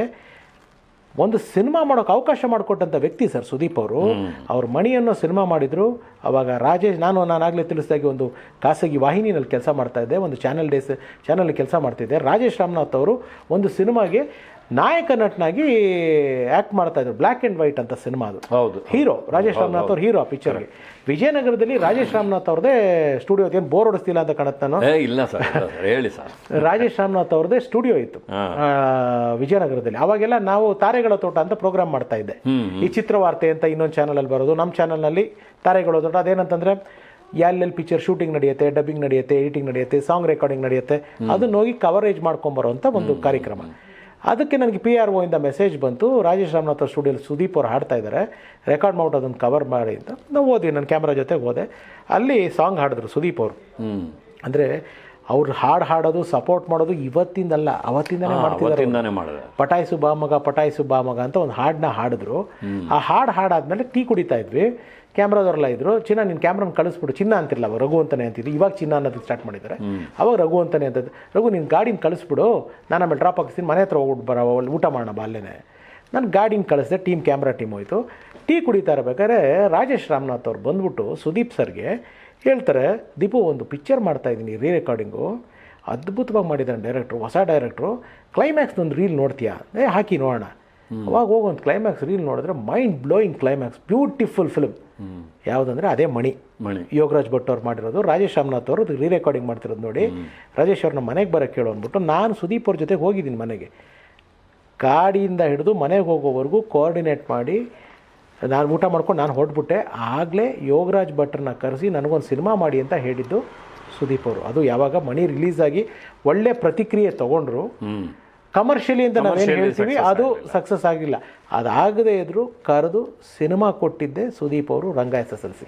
ಒಂದು ಸಿನಿಮಾ ಮಾಡೋಕೆ ಅವಕಾಶ ಮಾಡಿಕೊಟ್ಟಂಥ ವ್ಯಕ್ತಿ ಸರ್ ಸುದೀಪ್ ಅವರು. ಅವ್ರ ಮಣಿಯನ್ನು ಸಿನಿಮಾ ಮಾಡಿದರು. ಅವಾಗ ರಾಜೇಶ್, ನಾನು ನಾನಾಗಲೇ ತಿಳಿಸಿದಾಗೆ ಒಂದು ಖಾಸಗಿ ವಾಹಿನಿಯಲ್ಲಿ ಕೆಲಸ ಮಾಡ್ತಾ ಇದ್ದೆ. ಒಂದು ಚಾನಲ್ ಡೇಸ್, ಚಾನಲ್ ಕೆಲಸ ಮಾಡ್ತಿದ್ದೆ. ರಾಜೇಶ್ ರಾಮನಾಥ್ ಅವರು ಒಂದು ಸಿನಿಮಾಗೆ ನಾಯಕ ನಟನಾಗಿ ಆ್ಯಕ್ಟ್ ಮಾಡ್ತಾ ಇದ್ರು. ಬ್ಲ್ಯಾಕ್ ಆ್ಯಂಡ್ ವೈಟ್ ಅಂತ ಸಿನಿಮಾ ಅದು. ಹೌದು. ಹೀರೋ ರಾಜೇಶ್ ರಾಮನಾಥ್ ಅವ್ರ ಹೀರೋ ಆ ಪಿಕ್ಚರ್ಗೆ ವಿಜಯನಗರದಲ್ಲಿ ರಾಜೇಶ್ ರಾಮನಾಥ್ ಅವ್ರದೇ ಸ್ಟುಡಿಯೋ ಏನು ಬೋರ್ ಹೊಡಿಸ್ತಿಲ್ಲ ಅಂತ ಕಾಣುತ್ತೆ ನಾನು? ಇಲ್ಲ ಸರ್ ಹೇಳಿ ಸರ್. ರಾಜೇಶ್ ರಾಮನಾಥ್ ಅವ್ರದೇ ಸ್ಟುಡಿಯೋ ಇತ್ತು. ಆ, ವಿಜಯನಗರದಲ್ಲಿ. ಅವಾಗೆಲ್ಲ ನಾವು ತಾರೆಗಳ ತೋಟ ಅಂತ ಪ್ರೋಗ್ರಾಮ್ ಮಾಡ್ತಾ ಇದ್ದೆ. ಈ ಚಿತ್ರವಾರ್ತೆ ಅಂತ ಇನ್ನೊಂದು ಚಾನಲಲ್ಲಿ ಬರೋದು. ನಮ್ಮ ಚಾನಲ್ನಲ್ಲಿ ತಾರೆಗಳ ತೋಟ. ಅದೇನಂತಂದ್ರೆ ಎಲ್ಲೆಲ್ಲಿ ಪಿಕ್ಚರ್ ಶೂಟಿಂಗ್ ನಡೆಯುತ್ತೆ ಡಬ್ಬಿಂಗ್ ನಡೆಯುತ್ತೆ ಎಡಿಟಿಂಗ್ ನಡೆಯುತ್ತೆ ಸಾಂಗ್ ರೆಕಾರ್ಡಿಂಗ್ ನಡೆಯುತ್ತೆ. ಅದನ್ನ ಹೋಗಿ ಕವರೇಜ್ ಮಾಡ್ಕೊಂಬರೋಂಥ ಒಂದು ಕಾರ್ಯಕ್ರಮ. ಅದಕ್ಕೆ ನನಗೆ ಪಿ ಆರ್ ಇಂದ ಮೆಸೇಜ್ ಬಂತು. ರಾಜೇಶ್ ರಾಮನಾಥ್ ಸ್ಟುಡಿಯೋಲಿ ಸುದೀಪ್ ಅವ್ರು ಹಾಡ್ತಾ ಇದ್ದಾರೆ ರೆಕಾರ್ಡ್ ಮಾಡ್ಬಿಟ್ಟು ಅದನ್ನು ಕವರ್ ಮಾಡಿ ಅಂತ. ನಾವು ಓದಿ ನನ್ನ ಕ್ಯಾಮ್ರಾ ಜೊತೆ ಹೋದೆ ಅಲ್ಲಿ ಸಾಂಗ್ ಹಾಡಿದ್ರು ಸುದೀಪ್ ಅವರು. ಅಂದರೆ ಅವ್ರು ಹಾಡು ಹಾಡೋದು ಸಪೋರ್ಟ್ ಮಾಡೋದು ಇವತ್ತಿಂದಲ್ಲ ಅವತ್ತಿಂದನೇ ಮಾಡ್ತಿದ್ದಾರೆ ಪಟಾಯಿಸು ಬಾಮಗ ಪಟಾಯಿಸು ಬಾಮಗ ಅಂತ ಒಂದು ಹಾಡನ್ನ ಹಾಡಿದ್ರು. ಆ ಹಾಡು ಹಾಡಾದ್ಮೇಲೆ ಟೀ ಕುಡಿತಾ ಇದ್ವಿ. ಕ್ಯಾಮ್ರಾದವ್ರೆಲ್ಲ ಇದ್ರು, ಚಿನ್ನ ನಿನ್ನ ಕ್ಯಾಮ್ರಾನ ಕಳಿಸ್ಬಿಡು, ಚಿನ್ನ ಅಂತಿರಲ್ಲ ಅವಾಗ, ರಘು ಅಂತಾನೆ ಅಂತಿದ್ರು. ಇವಾಗ ಚಿನ್ನ ಅನ್ನೋದಕ್ಕೆ ಸ್ಟಾರ್ಟ್ ಮಾಡಿದ್ದಾರೆ. ಅವಾಗ ರಘು ಅಂತಾನೆ ಅಂತದ್ದು ರಘು ನಿನ್ನ ಗಾಡಿನ ಕಳಿಸ್ಬಿಡು, ನಾನು ಆಮೇಲೆ ಡ್ರಾಪ್ ಹಾಕಿಸ್ತೀನಿ, ಮನೆ ಹತ್ರ ಹೋಗ್ಬಿಟ್ಟು ಬರೋ ಊಟ ಮಾಡೋಣ ಬಾಲ್ಯನೇ ನಾನು ಗಾಡಿನ ಕಳಿಸಿದೆ ಟೀಮ್ ಕ್ಯಾಮ್ರಾ ಟೀಮ್ ಹೋಯಿತು. ಟೀ ಕುಡಿತಾ ಇರಬೇಕಾದ್ರೆ ರಾಜೇಶ್ ರಾಮನಾಥ್ ಅವ್ರು ಬಂದ್ಬಿಟ್ಟು ಸುದೀಪ್ ಸರ್ಗೆ ಹೇಳ್ತಾರೆ, ದೀಪು ಒಂದು ಪಿಕ್ಚರ್ ಮಾಡ್ತಾ ಇದ್ದೀನಿ ರೀ ರೆಕಾರ್ಡಿಂಗು ಅದ್ಭುತವಾಗಿ ಮಾಡಿದ್ದಾನೆ ಡೈರೆಕ್ಟ್ರು ಹೊಸ ಡೈರೆಕ್ಟ್ರು ಕ್ಲೈಮ್ಯಾಕ್ಸ್ ಒಂದು ರೀಲ್ ನೋಡ್ತೀಯಾ? ಏ, ಹಾಕಿ ನೋಡೋಣ. ಅವಾಗ ಹೋಗೋ ಒಂದು ಕ್ಲೈಮ್ಯಾಕ್ಸ್ ರೀಲ್ ನೋಡಿದ್ರೆ mind blowing climax beautiful film ಯಾವುದಂದ್ರೆ ಅದೇ ಮಣಿ. ಮಣಿ. ಯೋಗರಾಜ್ ಭಟ್ ಅವ್ರು ಮಾಡಿರೋದು ರಾಜೇಶ್ ರಾಮನಾಥ್ ಅವರು ರೀ ರೆಕಾರ್ಡಿಂಗ್ ಮಾಡ್ತಿರೋದು ನೋಡಿ. ರಾಜೇಶ್ ಅವ್ರನ್ನ ಮನೆಗೆ ಬರೋಕ್ಕೆ ಕೇಳೋ ಅಂದ್ಬಿಟ್ಟು ನಾನು ಸುದೀಪ್ ಅವ್ರ ಜೊತೆಗೆ ಹೋಗಿದ್ದೀನಿ ಮನೆಗೆ. ಗಾಡಿಯಿಂದ ಹಿಡಿದು ಮನೆಗೆ ಹೋಗೋವರೆಗೂ ಕೋಆರ್ಡಿನೇಟ್ ಮಾಡಿ ನಾನು ಊಟ ಮಾಡ್ಕೊಂಡು ನಾನು ಹೊರಟ್ಬಿಟ್ಟೆ. ಆಗಲೇ ಯೋಗರಾಜ್ ಭಟ್ರನ್ನ ಕರೆಸಿ ನನಗೊಂದು ಸಿನಿಮಾ ಮಾಡಿ ಅಂತ ಹೇಳಿದ್ದು ಸುದೀಪ್ ಅವರು. ಅದು ಯಾವಾಗ ಮಣಿ ರಿಲೀಸ್ ಆಗಿ ಒಳ್ಳೆ ಪ್ರತಿಕ್ರಿಯೆ ತೊಗೊಂಡ್ರು. ಕಮರ್ಷಿಯಲಿ ಅಂತ ನಾವೇನು ಏನು ಹೇಳ್ತೀವಿ ಅದು ಸಕ್ಸಸ್ ಆಗಿಲ್ಲ. ಅದಾಗದೇ ಇದ್ರು ಕರೆದು ಸಿನಿಮಾ ಕೊಟ್ಟಿದ್ದೆ ಸುದೀಪ್ ಅವರು Ranga S S L C.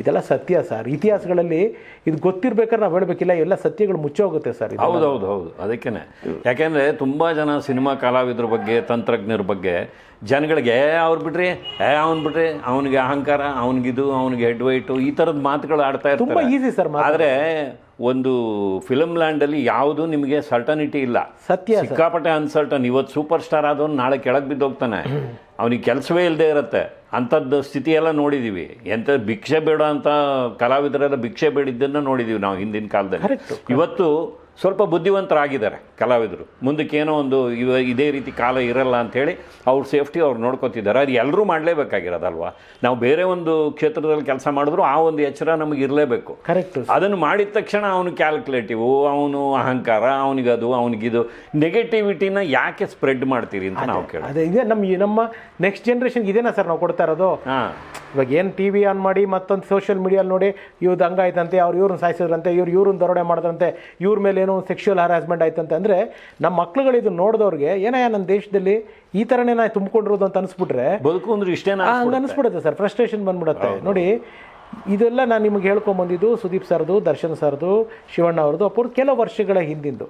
ಇದೆಲ್ಲ ಸತ್ಯ ಸರ್. ಇತಿಹಾಸಗಳಲ್ಲಿ ಇದು ಗೊತ್ತಿರ್ಬೇಕಾದ್ರೆ ನಾವು ಹೇಳಬೇಕಿಲ್ಲ ಎಲ್ಲ ಸತ್ಯಗಳು ಮುಚ್ಚೋಗುತ್ತೆ ಸರ್ ಹೌದು ಹೌದು ಹೌದು. ಅದಕ್ಕೇನೆ. ಯಾಕೆಂದ್ರೆ ತುಂಬಾ ಜನ ಸಿನಿಮಾ ಕಲಾವಿದ್ರ ಬಗ್ಗೆ ತಂತ್ರಜ್ಞರ ಬಗ್ಗೆ ಜನಗಳಿಗೆ ಏ ಅವ್ರು ಬಿಡ್ರಿ ಏ ಅವ್ನು ಬಿಡ್ರಿ ಅವನಿಗೆ ಅಹಂಕಾರ ಅವನಿಗಿದು ಅವನಿಗೆ ಹೆಡ್ ವೈಟು ಈ ಥರದ ಮಾತುಗಳು ಆಡ್ತಾ ತುಂಬಾ ಇರ್ತಾರೆ ಈಸಿ ಸರ್ ಆದರೆ ಒಂದು ಫಿಲಮ್ ಲ್ಯಾಂಡಲ್ಲಿ ಯಾವುದು ನಿಮಗೆ ಸರ್ಟನಿಟಿ ಇಲ್ಲ. ಸತ್ಯ ಸಿಕ್ಕಾಪಟ್ಟೆ ಅನ್ಸರ್ಟನ್ ಇವತ್ತು ಸೂಪರ್ ಸ್ಟಾರ್ ಆದವನು ನಾಳೆ ಕೆಳಗೆ ಬಿದ್ದೋಗ್ತಾನೆ. ಅವನಿಗೆ ಕೆಲಸವೇ ಇಲ್ಲದೆ ಇರುತ್ತೆ. ಅಂಥದ್ದು ಸ್ಥಿತಿಯೆಲ್ಲ ನೋಡಿದ್ದೀವಿ ಎಂಥ ಭಿಕ್ಷೆ ಬೇಡ ಅಂತ ಕಲಾವಿದರೆಲ್ಲ ಭಿಕ್ಷೆ ಬೇಡಿದ್ದನ್ನು ನೋಡಿದ್ದೀವಿ ನಾವು ಹಿಂದಿನ ಕಾಲದಲ್ಲಿ. ಇವತ್ತು ಸ್ವಲ್ಪ ಬುದ್ಧಿವಂತರಾಗಿದ್ದಾರೆ ಕಲಾವಿದರು. ಮುಂದಕ್ಕೆ ಏನೋ ಒಂದು ಇವ ಇದೇ ರೀತಿ ಕಾಲ ಇರಲ್ಲ ಅಂಥೇಳಿ ಅವ್ರ ಸೇಫ್ಟಿ ಅವ್ರು ನೋಡ್ಕೊತಿದ್ದಾರೆ. ಅದು ಎಲ್ಲರೂ ಮಾಡಲೇಬೇಕಾಗಿರೋದಲ್ವಾ? ನಾವು ಬೇರೆ ಒಂದು ಕ್ಷೇತ್ರದಲ್ಲಿ ಕೆಲಸ ಮಾಡಿದ್ರು ಆ ಒಂದು ಎಚ್ಚರ ನಮಗೆ ಇರಲೇಬೇಕು. ಕರೆಕ್ಟ್ ಅದನ್ನು ಮಾಡಿದ ತಕ್ಷಣ ಅವನು ಕ್ಯಾಲ್ಕುಲೇಟಿವ್ ಅವನು ಅಹಂಕಾರ ಅವನಿಗದು ಅವನಿಗಿದು ನೆಗೆಟಿವಿಟಿನ ಯಾಕೆ ಸ್ಪ್ರೆಡ್ ಮಾಡ್ತೀರಿ ಅಂತ ನಾವು ಕೇಳಿ ಅದೇ ಇದೆ ನಮ್ಮ ನಮ್ಮ ನೆಕ್ಸ್ಟ್ ಜನ್ರೇಷನ್ಗೆ ಇದೇನಾ ಸರ್ ನಾವು ಕೊಡ್ತಾ ಇರೋದು? ಹಾಂ. ಇವಾಗ ಏನು ಟಿ ವಿ ಆನ್ ಮಾಡಿ ಮತ್ತೊಂದು ಸೋಷಿಯಲ್ ಮೀಡಿಯಲ್ಲಿ ನೋಡಿ ಇವ್ದು ಹಂಗಾಯ್ತಂತೆ ಅವ್ರು ಇವ್ರನ್ನ ಸಾಯಿಸಿದ್ರಂತೆ ಇವ್ರು ಇವ್ರನ್ನ ದರೋಡೆ ಮಾಡಿದ್ರಂತೆ ಇವ್ರ ಮೇಲೆ ಏನೋ ಸೆಕ್ಷುವಲ್ ಹರಾಸ್ಮೆಂಟ್ ಆಯ್ತಂತೆ. ಅಂದರೆ ನಮ್ಮ ಮಕ್ಳುಗಳು ಇದು ನೋಡಿದವ್ರಿಗೆ ಏನಯ್ಯ ನನ್ನ ದೇಶದಲ್ಲಿ ಈ ಥರನೇ ನಾ ತುಂಬಿಕೊಂಡಿರೋದು ಅಂತ ಅನಿಸ್ಬಿಟ್ರೆ ಬದುಕು ಅಂದ್ರೆ ಇಷ್ಟೇ ಹಂಗೆ ಅನಿಸ್ಬಿಡುತ್ತೆ. ಸರ್. ಫ್ರಸ್ಟ್ರೇಷನ್ ಬಂದ್ಬಿಡುತ್ತೆ. ನೋಡಿ ಇದೆಲ್ಲ ನಾನು ನಿಮ್ಗೆ ಹೇಳ್ಕೊಂಬಂದಿದ್ದು ಸುದೀಪ್ ಸರ್ದು ದರ್ಶನ್ ಸರ್ದು ಶಿವಣ್ಣ ಅವ್ರದ್ದು ಅಪ್ಪ ಕೆಲವು ವರ್ಷಗಳ ಹಿಂದಿಂದು.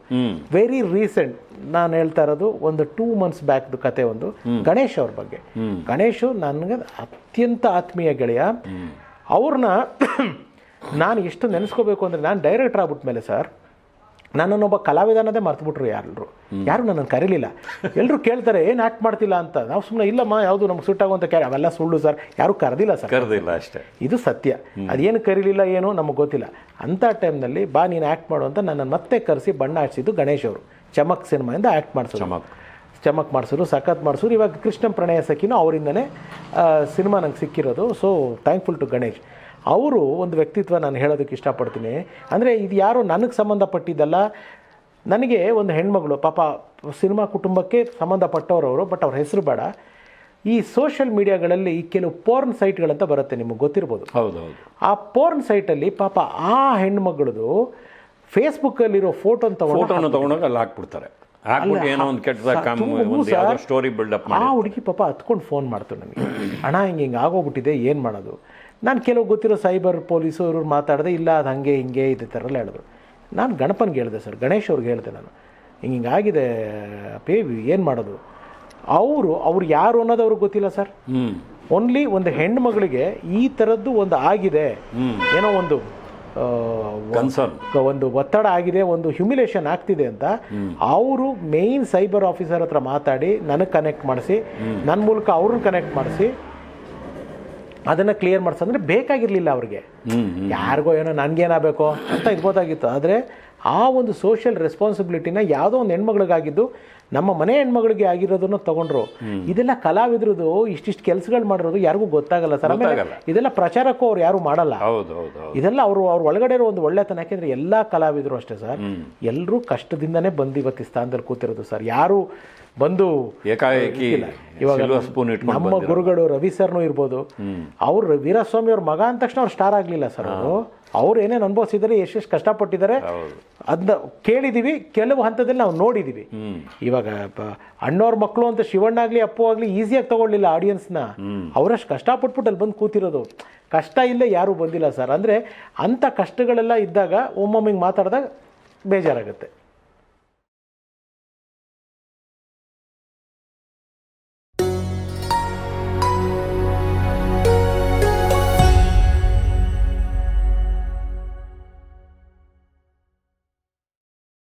ವೆರಿ ರೀಸೆಂಟ್ ನಾನು ಹೇಳ್ತಾ ಇರೋದು ಒಂದು ಟೂ ಮಂತ್ಸ್ ಬ್ಯಾಕ್ದು ಕತೆ ಒಂದು. ಗಣೇಶ್ ಅವ್ರ ಬಗ್ಗೆ. ಗಣೇಶು ನನಗೆ ಅತ್ಯಂತ ಆತ್ಮೀಯ ಗೆಳೆಯ. ಅವ್ರನ್ನ ನಾನು ಎಷ್ಟು ನೆನೆಸ್ಕೋಬೇಕು ಅಂದರೆ ನಾನು ಡೈರೆಕ್ಟರ್ ಆಗ್ಬಿಟ್ಮೇಲೆ ಸರ್ ನನ್ನನ್ನೊಬ್ಬ ಕಲಾವಿದ ಅನ್ನೋದೇ ಮರ್ತುಬಿಟ್ರು ಯಾರು ಯಾರು ನನ್ನನ್ನು ಕರೀಲಿಲ್ಲ. ಎಲ್ಲರೂ ಕೇಳ್ತಾರೆ ಏನು ಆ್ಯಕ್ಟ್ ಮಾಡ್ತಿಲ್ಲ ಅಂತ? ನಾವು ಸುಮ್ಮನೆ ಇಲ್ಲಮ್ಮ ಯಾವುದು ನಮ್ಗೆ ಸುಟ್ಟಾಗುವಂಥ ಕ್ಯಾರೆ ಅವೆಲ್ಲ ಸುಳ್ಳು ಸರ್. ಯಾರು ಕರೆದಿಲ್ಲ ಸರ್. ಕರೆದಿಲ್ಲ ಅಷ್ಟೇ. ಇದು ಸತ್ಯ. ಅದೇನು ಕರೀಲಿಲ್ಲ ಏನು ನಮಗೆ ಗೊತ್ತಿಲ್ಲ. ಅಂಥ ಟೈಮ್ನಲ್ಲಿ ಬಾ ನೀನು ಆ್ಯಕ್ಟ್ ಮಾಡು ಅಂತ ನನ್ನನ್ನು ಮತ್ತೆ ಕರೆಸಿ ಬಣ್ಣ ಹಚ್ಚಿದ್ದು ಗಣೇಶ್ ಅವರು. ಚಮಕ್ ಸಿನಿಮಾಯಿಂದ ಆ್ಯಕ್ಟ್ ಮಾಡಿಸೋದು ಚಮಕ್. ಚಮಕ್ ಮಾಡಿಸಿದ್ರು ಸಖತ್ ಮಾಡಿಸಿದ್ರು ಇವಾಗ ಕೃಷ್ಣ ಪ್ರಣಯ ಸಖಿನೂ ಅವರಿಂದನೇ ಸಿನಿಮಾ ನಂಗೆ ಸಿಕ್ಕಿರೋದು. So thankful to Ganesh. ಅವರು ಒಂದು ವ್ಯಕ್ತಿತ್ವ ನಾನು ಹೇಳೋದಕ್ಕೆ ಇಷ್ಟಪಡ್ತೀನಿ. ಅಂದರೆ ಇದು ಯಾರು ನನಗೆ ಸಂಬಂಧಪಟ್ಟಿದ್ದಲ್ಲ ನನಗೆ ಒಂದು ಹೆಣ್ಮಗಳು ಪಾಪ ಸಿನಿಮಾ ಕುಟುಂಬಕ್ಕೆ ಸಂಬಂಧಪಟ್ಟವರವರು ಬಟ್ ಅವ್ರ ಹೆಸರು ಬೇಡ. ಈ ಸೋಷಿಯಲ್ ಮೀಡಿಯಾಗಳಲ್ಲಿ ಈ ಕೆಲವು ಪೋರ್ನ್ ಸೈಟ್ಗಳಂತ ಬರುತ್ತೆ ನಿಮಗೆ ಗೊತ್ತಿರ್ಬೋದು. ಹೌದು ಹೌದು. ಆ ಪೋರ್ನ್ ಸೈಟಲ್ಲಿ ಪಾಪ ಆ ಹೆಣ್ಮಗಳದು ಫೇಸ್ಬುಕ್ಕಲ್ಲಿರೋ ಫೋಟೋನ ತಗೊಂಡು ಫೋಟೋನ ತಗೊಂಡೋಗಿ ಅಲ್ಲಿ ಹಾಕ್ಬಿಡ್ತಾರೆ. ಏನೋ ಒಂದು ಕೆಟ್ಟದಾಗ ಸ್ಟೋರಿ ಬಿಲ್ಡಪ್ ಆ ಹುಡುಗಿ ಪಾಪ ಹತ್ಕೊಂಡು ಫೋನ್ ಮಾಡ್ತು ನನಗೆ. ಹಣ ಹಿಂಗೆ ಹಿಂಗೆ ಆಗೋಗ್ಬಿಟ್ಟಿದೆ ಏನು ಮಾಡೋದು? ನಾನು ಕೆಲವು ಗೊತ್ತಿರೋ ಸೈಬರ್ ಪೊಲೀಸು ಇವ್ರು ಮಾತಾಡಿದೆ ಇಲ್ಲ ಅದು ಹಾಗೆ ಹಿಂಗೆ ಇದೆ ಥರ ಎಲ್ಲ ಹೇಳಿದ್ರು. ನಾನು ಗಣಪನಿಗೆ ಹೇಳಿದೆ ಸರ್ ಗಣೇಶ್ ಅವ್ರಿಗೆ ಹೇಳಿದೆ ನಾನು. ಹಿಂಗೆ ಹಿಂಗಾಗಿದೆ ಪೇವಿ ಏನು ಮಾಡೋದು? ಅವರು ಅವ್ರು ಯಾರು ಅನ್ನೋದು ಅವ್ರಿಗೆ ಗೊತ್ತಿಲ್ಲ ಸರ್. ಓನ್ಲಿ ಒಂದು ಹೆಣ್ಣು ಈ ಥರದ್ದು ಒಂದು ಆಗಿದೆ. ಏನೋ ಒಂದು ಕನ್ಸರ್ನ್. ಒಂದು ಒತ್ತಡ ಆಗಿದೆ ಒಂದು ಹ್ಯುಮಿಲೇಷನ್ ಆಗ್ತಿದೆ ಅಂತ ಅವರು ಮೇನ್ ಸೈಬರ್ ಆಫೀಸರ್ ಹತ್ರ ಮಾತಾಡಿ ನನಗೆ ಕನೆಕ್ಟ್ ಮಾಡಿಸಿ ನನ್ನ ಮೂಲಕ ಅವ್ರನ್ನ ಕನೆಕ್ಟ್ ಮಾಡಿಸಿ ಅದನ್ನು ಕ್ಲಿಯರ್ ಮಾಡಿಸಂದ್ರೆ ಬೇಕಾಗಿರಲಿಲ್ಲ ಅವ್ರಿಗೆ. ಯಾರಿಗೋ ಏನೋ ನನಗೇನಾಗಬೇಕು ಅಂತ ಇರ್ಬೋದಾಗಿತ್ತು ಆದರೆ ಆ ಒಂದು ಸೋಷಿಯಲ್ ರೆಸ್ಪಾನ್ಸಿಬಿಲಿಟಿನ ಯಾವುದೋ ಒಂದು ಹೆಣ್ಮಗಳಿಗಾಗಿದ್ದು ನಮ್ಮ ಮನೆ ಹೆಣ್ಮಗಳಿಗೆ ಆಗಿರೋದನ್ನು ತಗೊಂಡ್ರು. ಇದೆಲ್ಲ ಕಲಾವಿದ್ರದ್ದು ಇಷ್ಟಿಷ್ಟು ಕೆಲಸಗಳು ಮಾಡಿರೋದು ಯಾರಿಗೂ ಗೊತ್ತಾಗಲ್ಲ ಸರ್. ಆಮೇಲೆ. ಇದೆಲ್ಲ ಪ್ರಚಾರಕ್ಕೂ ಅವ್ರು ಯಾರು ಮಾಡಲ್ಲ. ಇದೆಲ್ಲ ಅವರು ಅವ್ರ ಒಳಗಡೆ ಇರೋ ಒಂದು ಒಳ್ಳೆತನ. ಯಾಕೆಂದ್ರೆ ಎಲ್ಲ ಕಲಾವಿದರು ಅಷ್ಟೇ ಸರ್. ಎಲ್ಲರೂ ಕಷ್ಟದಿಂದನೇ ಬಂದು ಇವತ್ತು ಈ ಸ್ಥಾನದಲ್ಲಿ ಕೂತಿರೋದು ಸರ್. ಯಾರು ಬಂದು ಏಕಾಏಕಿ ಇವಾಗ ಸ್ಪೂನ್ ನಮ್ಮ ಗುರುಗಳು ರವಿ ಸರ್ನು ಇರ್ಬೋದು. ಅವ್ರು ವೀರಸ್ವಾಮಿ ಅವ್ರ ಮಗ ಅಂದ ತಕ್ಷಣ ಅವ್ರು ಸ್ಟಾರ್ ಆಗಲಿಲ್ಲ ಸರ್ ಅವರು. ಅವ್ರು ಏನೇನು ಅನುಭವಿಸಿದ್ದಾರೆ ಎಷ್ಟೆಷ್ಟು ಕಷ್ಟಪಟ್ಟಿದ್ದಾರೆ ಅದನ್ನ ಕೇಳಿದೀವಿ ಕೆಲವು ಹಂತದಲ್ಲಿ ನಾವು ನೋಡಿದೀವಿ. ಇವಾಗ ಅಣ್ಣವ್ರ ಮಕ್ಕಳು ಅಂತ ಶಿವಣ್ಣ ಆಗಲಿ ಅಪ್ಪು ಆಗಲಿ ಈಸಿಯಾಗಿ ತಗೊಳ್ಳಿಲ್ಲ ಆಡಿಯನ್ಸ್ನ ಅವರಷ್ಟು ಕಷ್ಟಪಟ್ಬಿಟ್ಟು ಅಲ್ಲಿ ಬಂದು ಕೂತಿರೋದು. ಕಷ್ಟ ಇಲ್ಲ ಯಾರೂ ಬಂದಿಲ್ಲ ಸರ್. ಅಂದರೆ ಅಂಥ ಕಷ್ಟಗಳೆಲ್ಲ ಇದ್ದಾಗ ಒಮ್ಮೊಮ್ಮೆ ಹಿಂಗೆ ಮಾತಾಡಿದಾಗ ಬೇಜಾರಾಗುತ್ತೆ.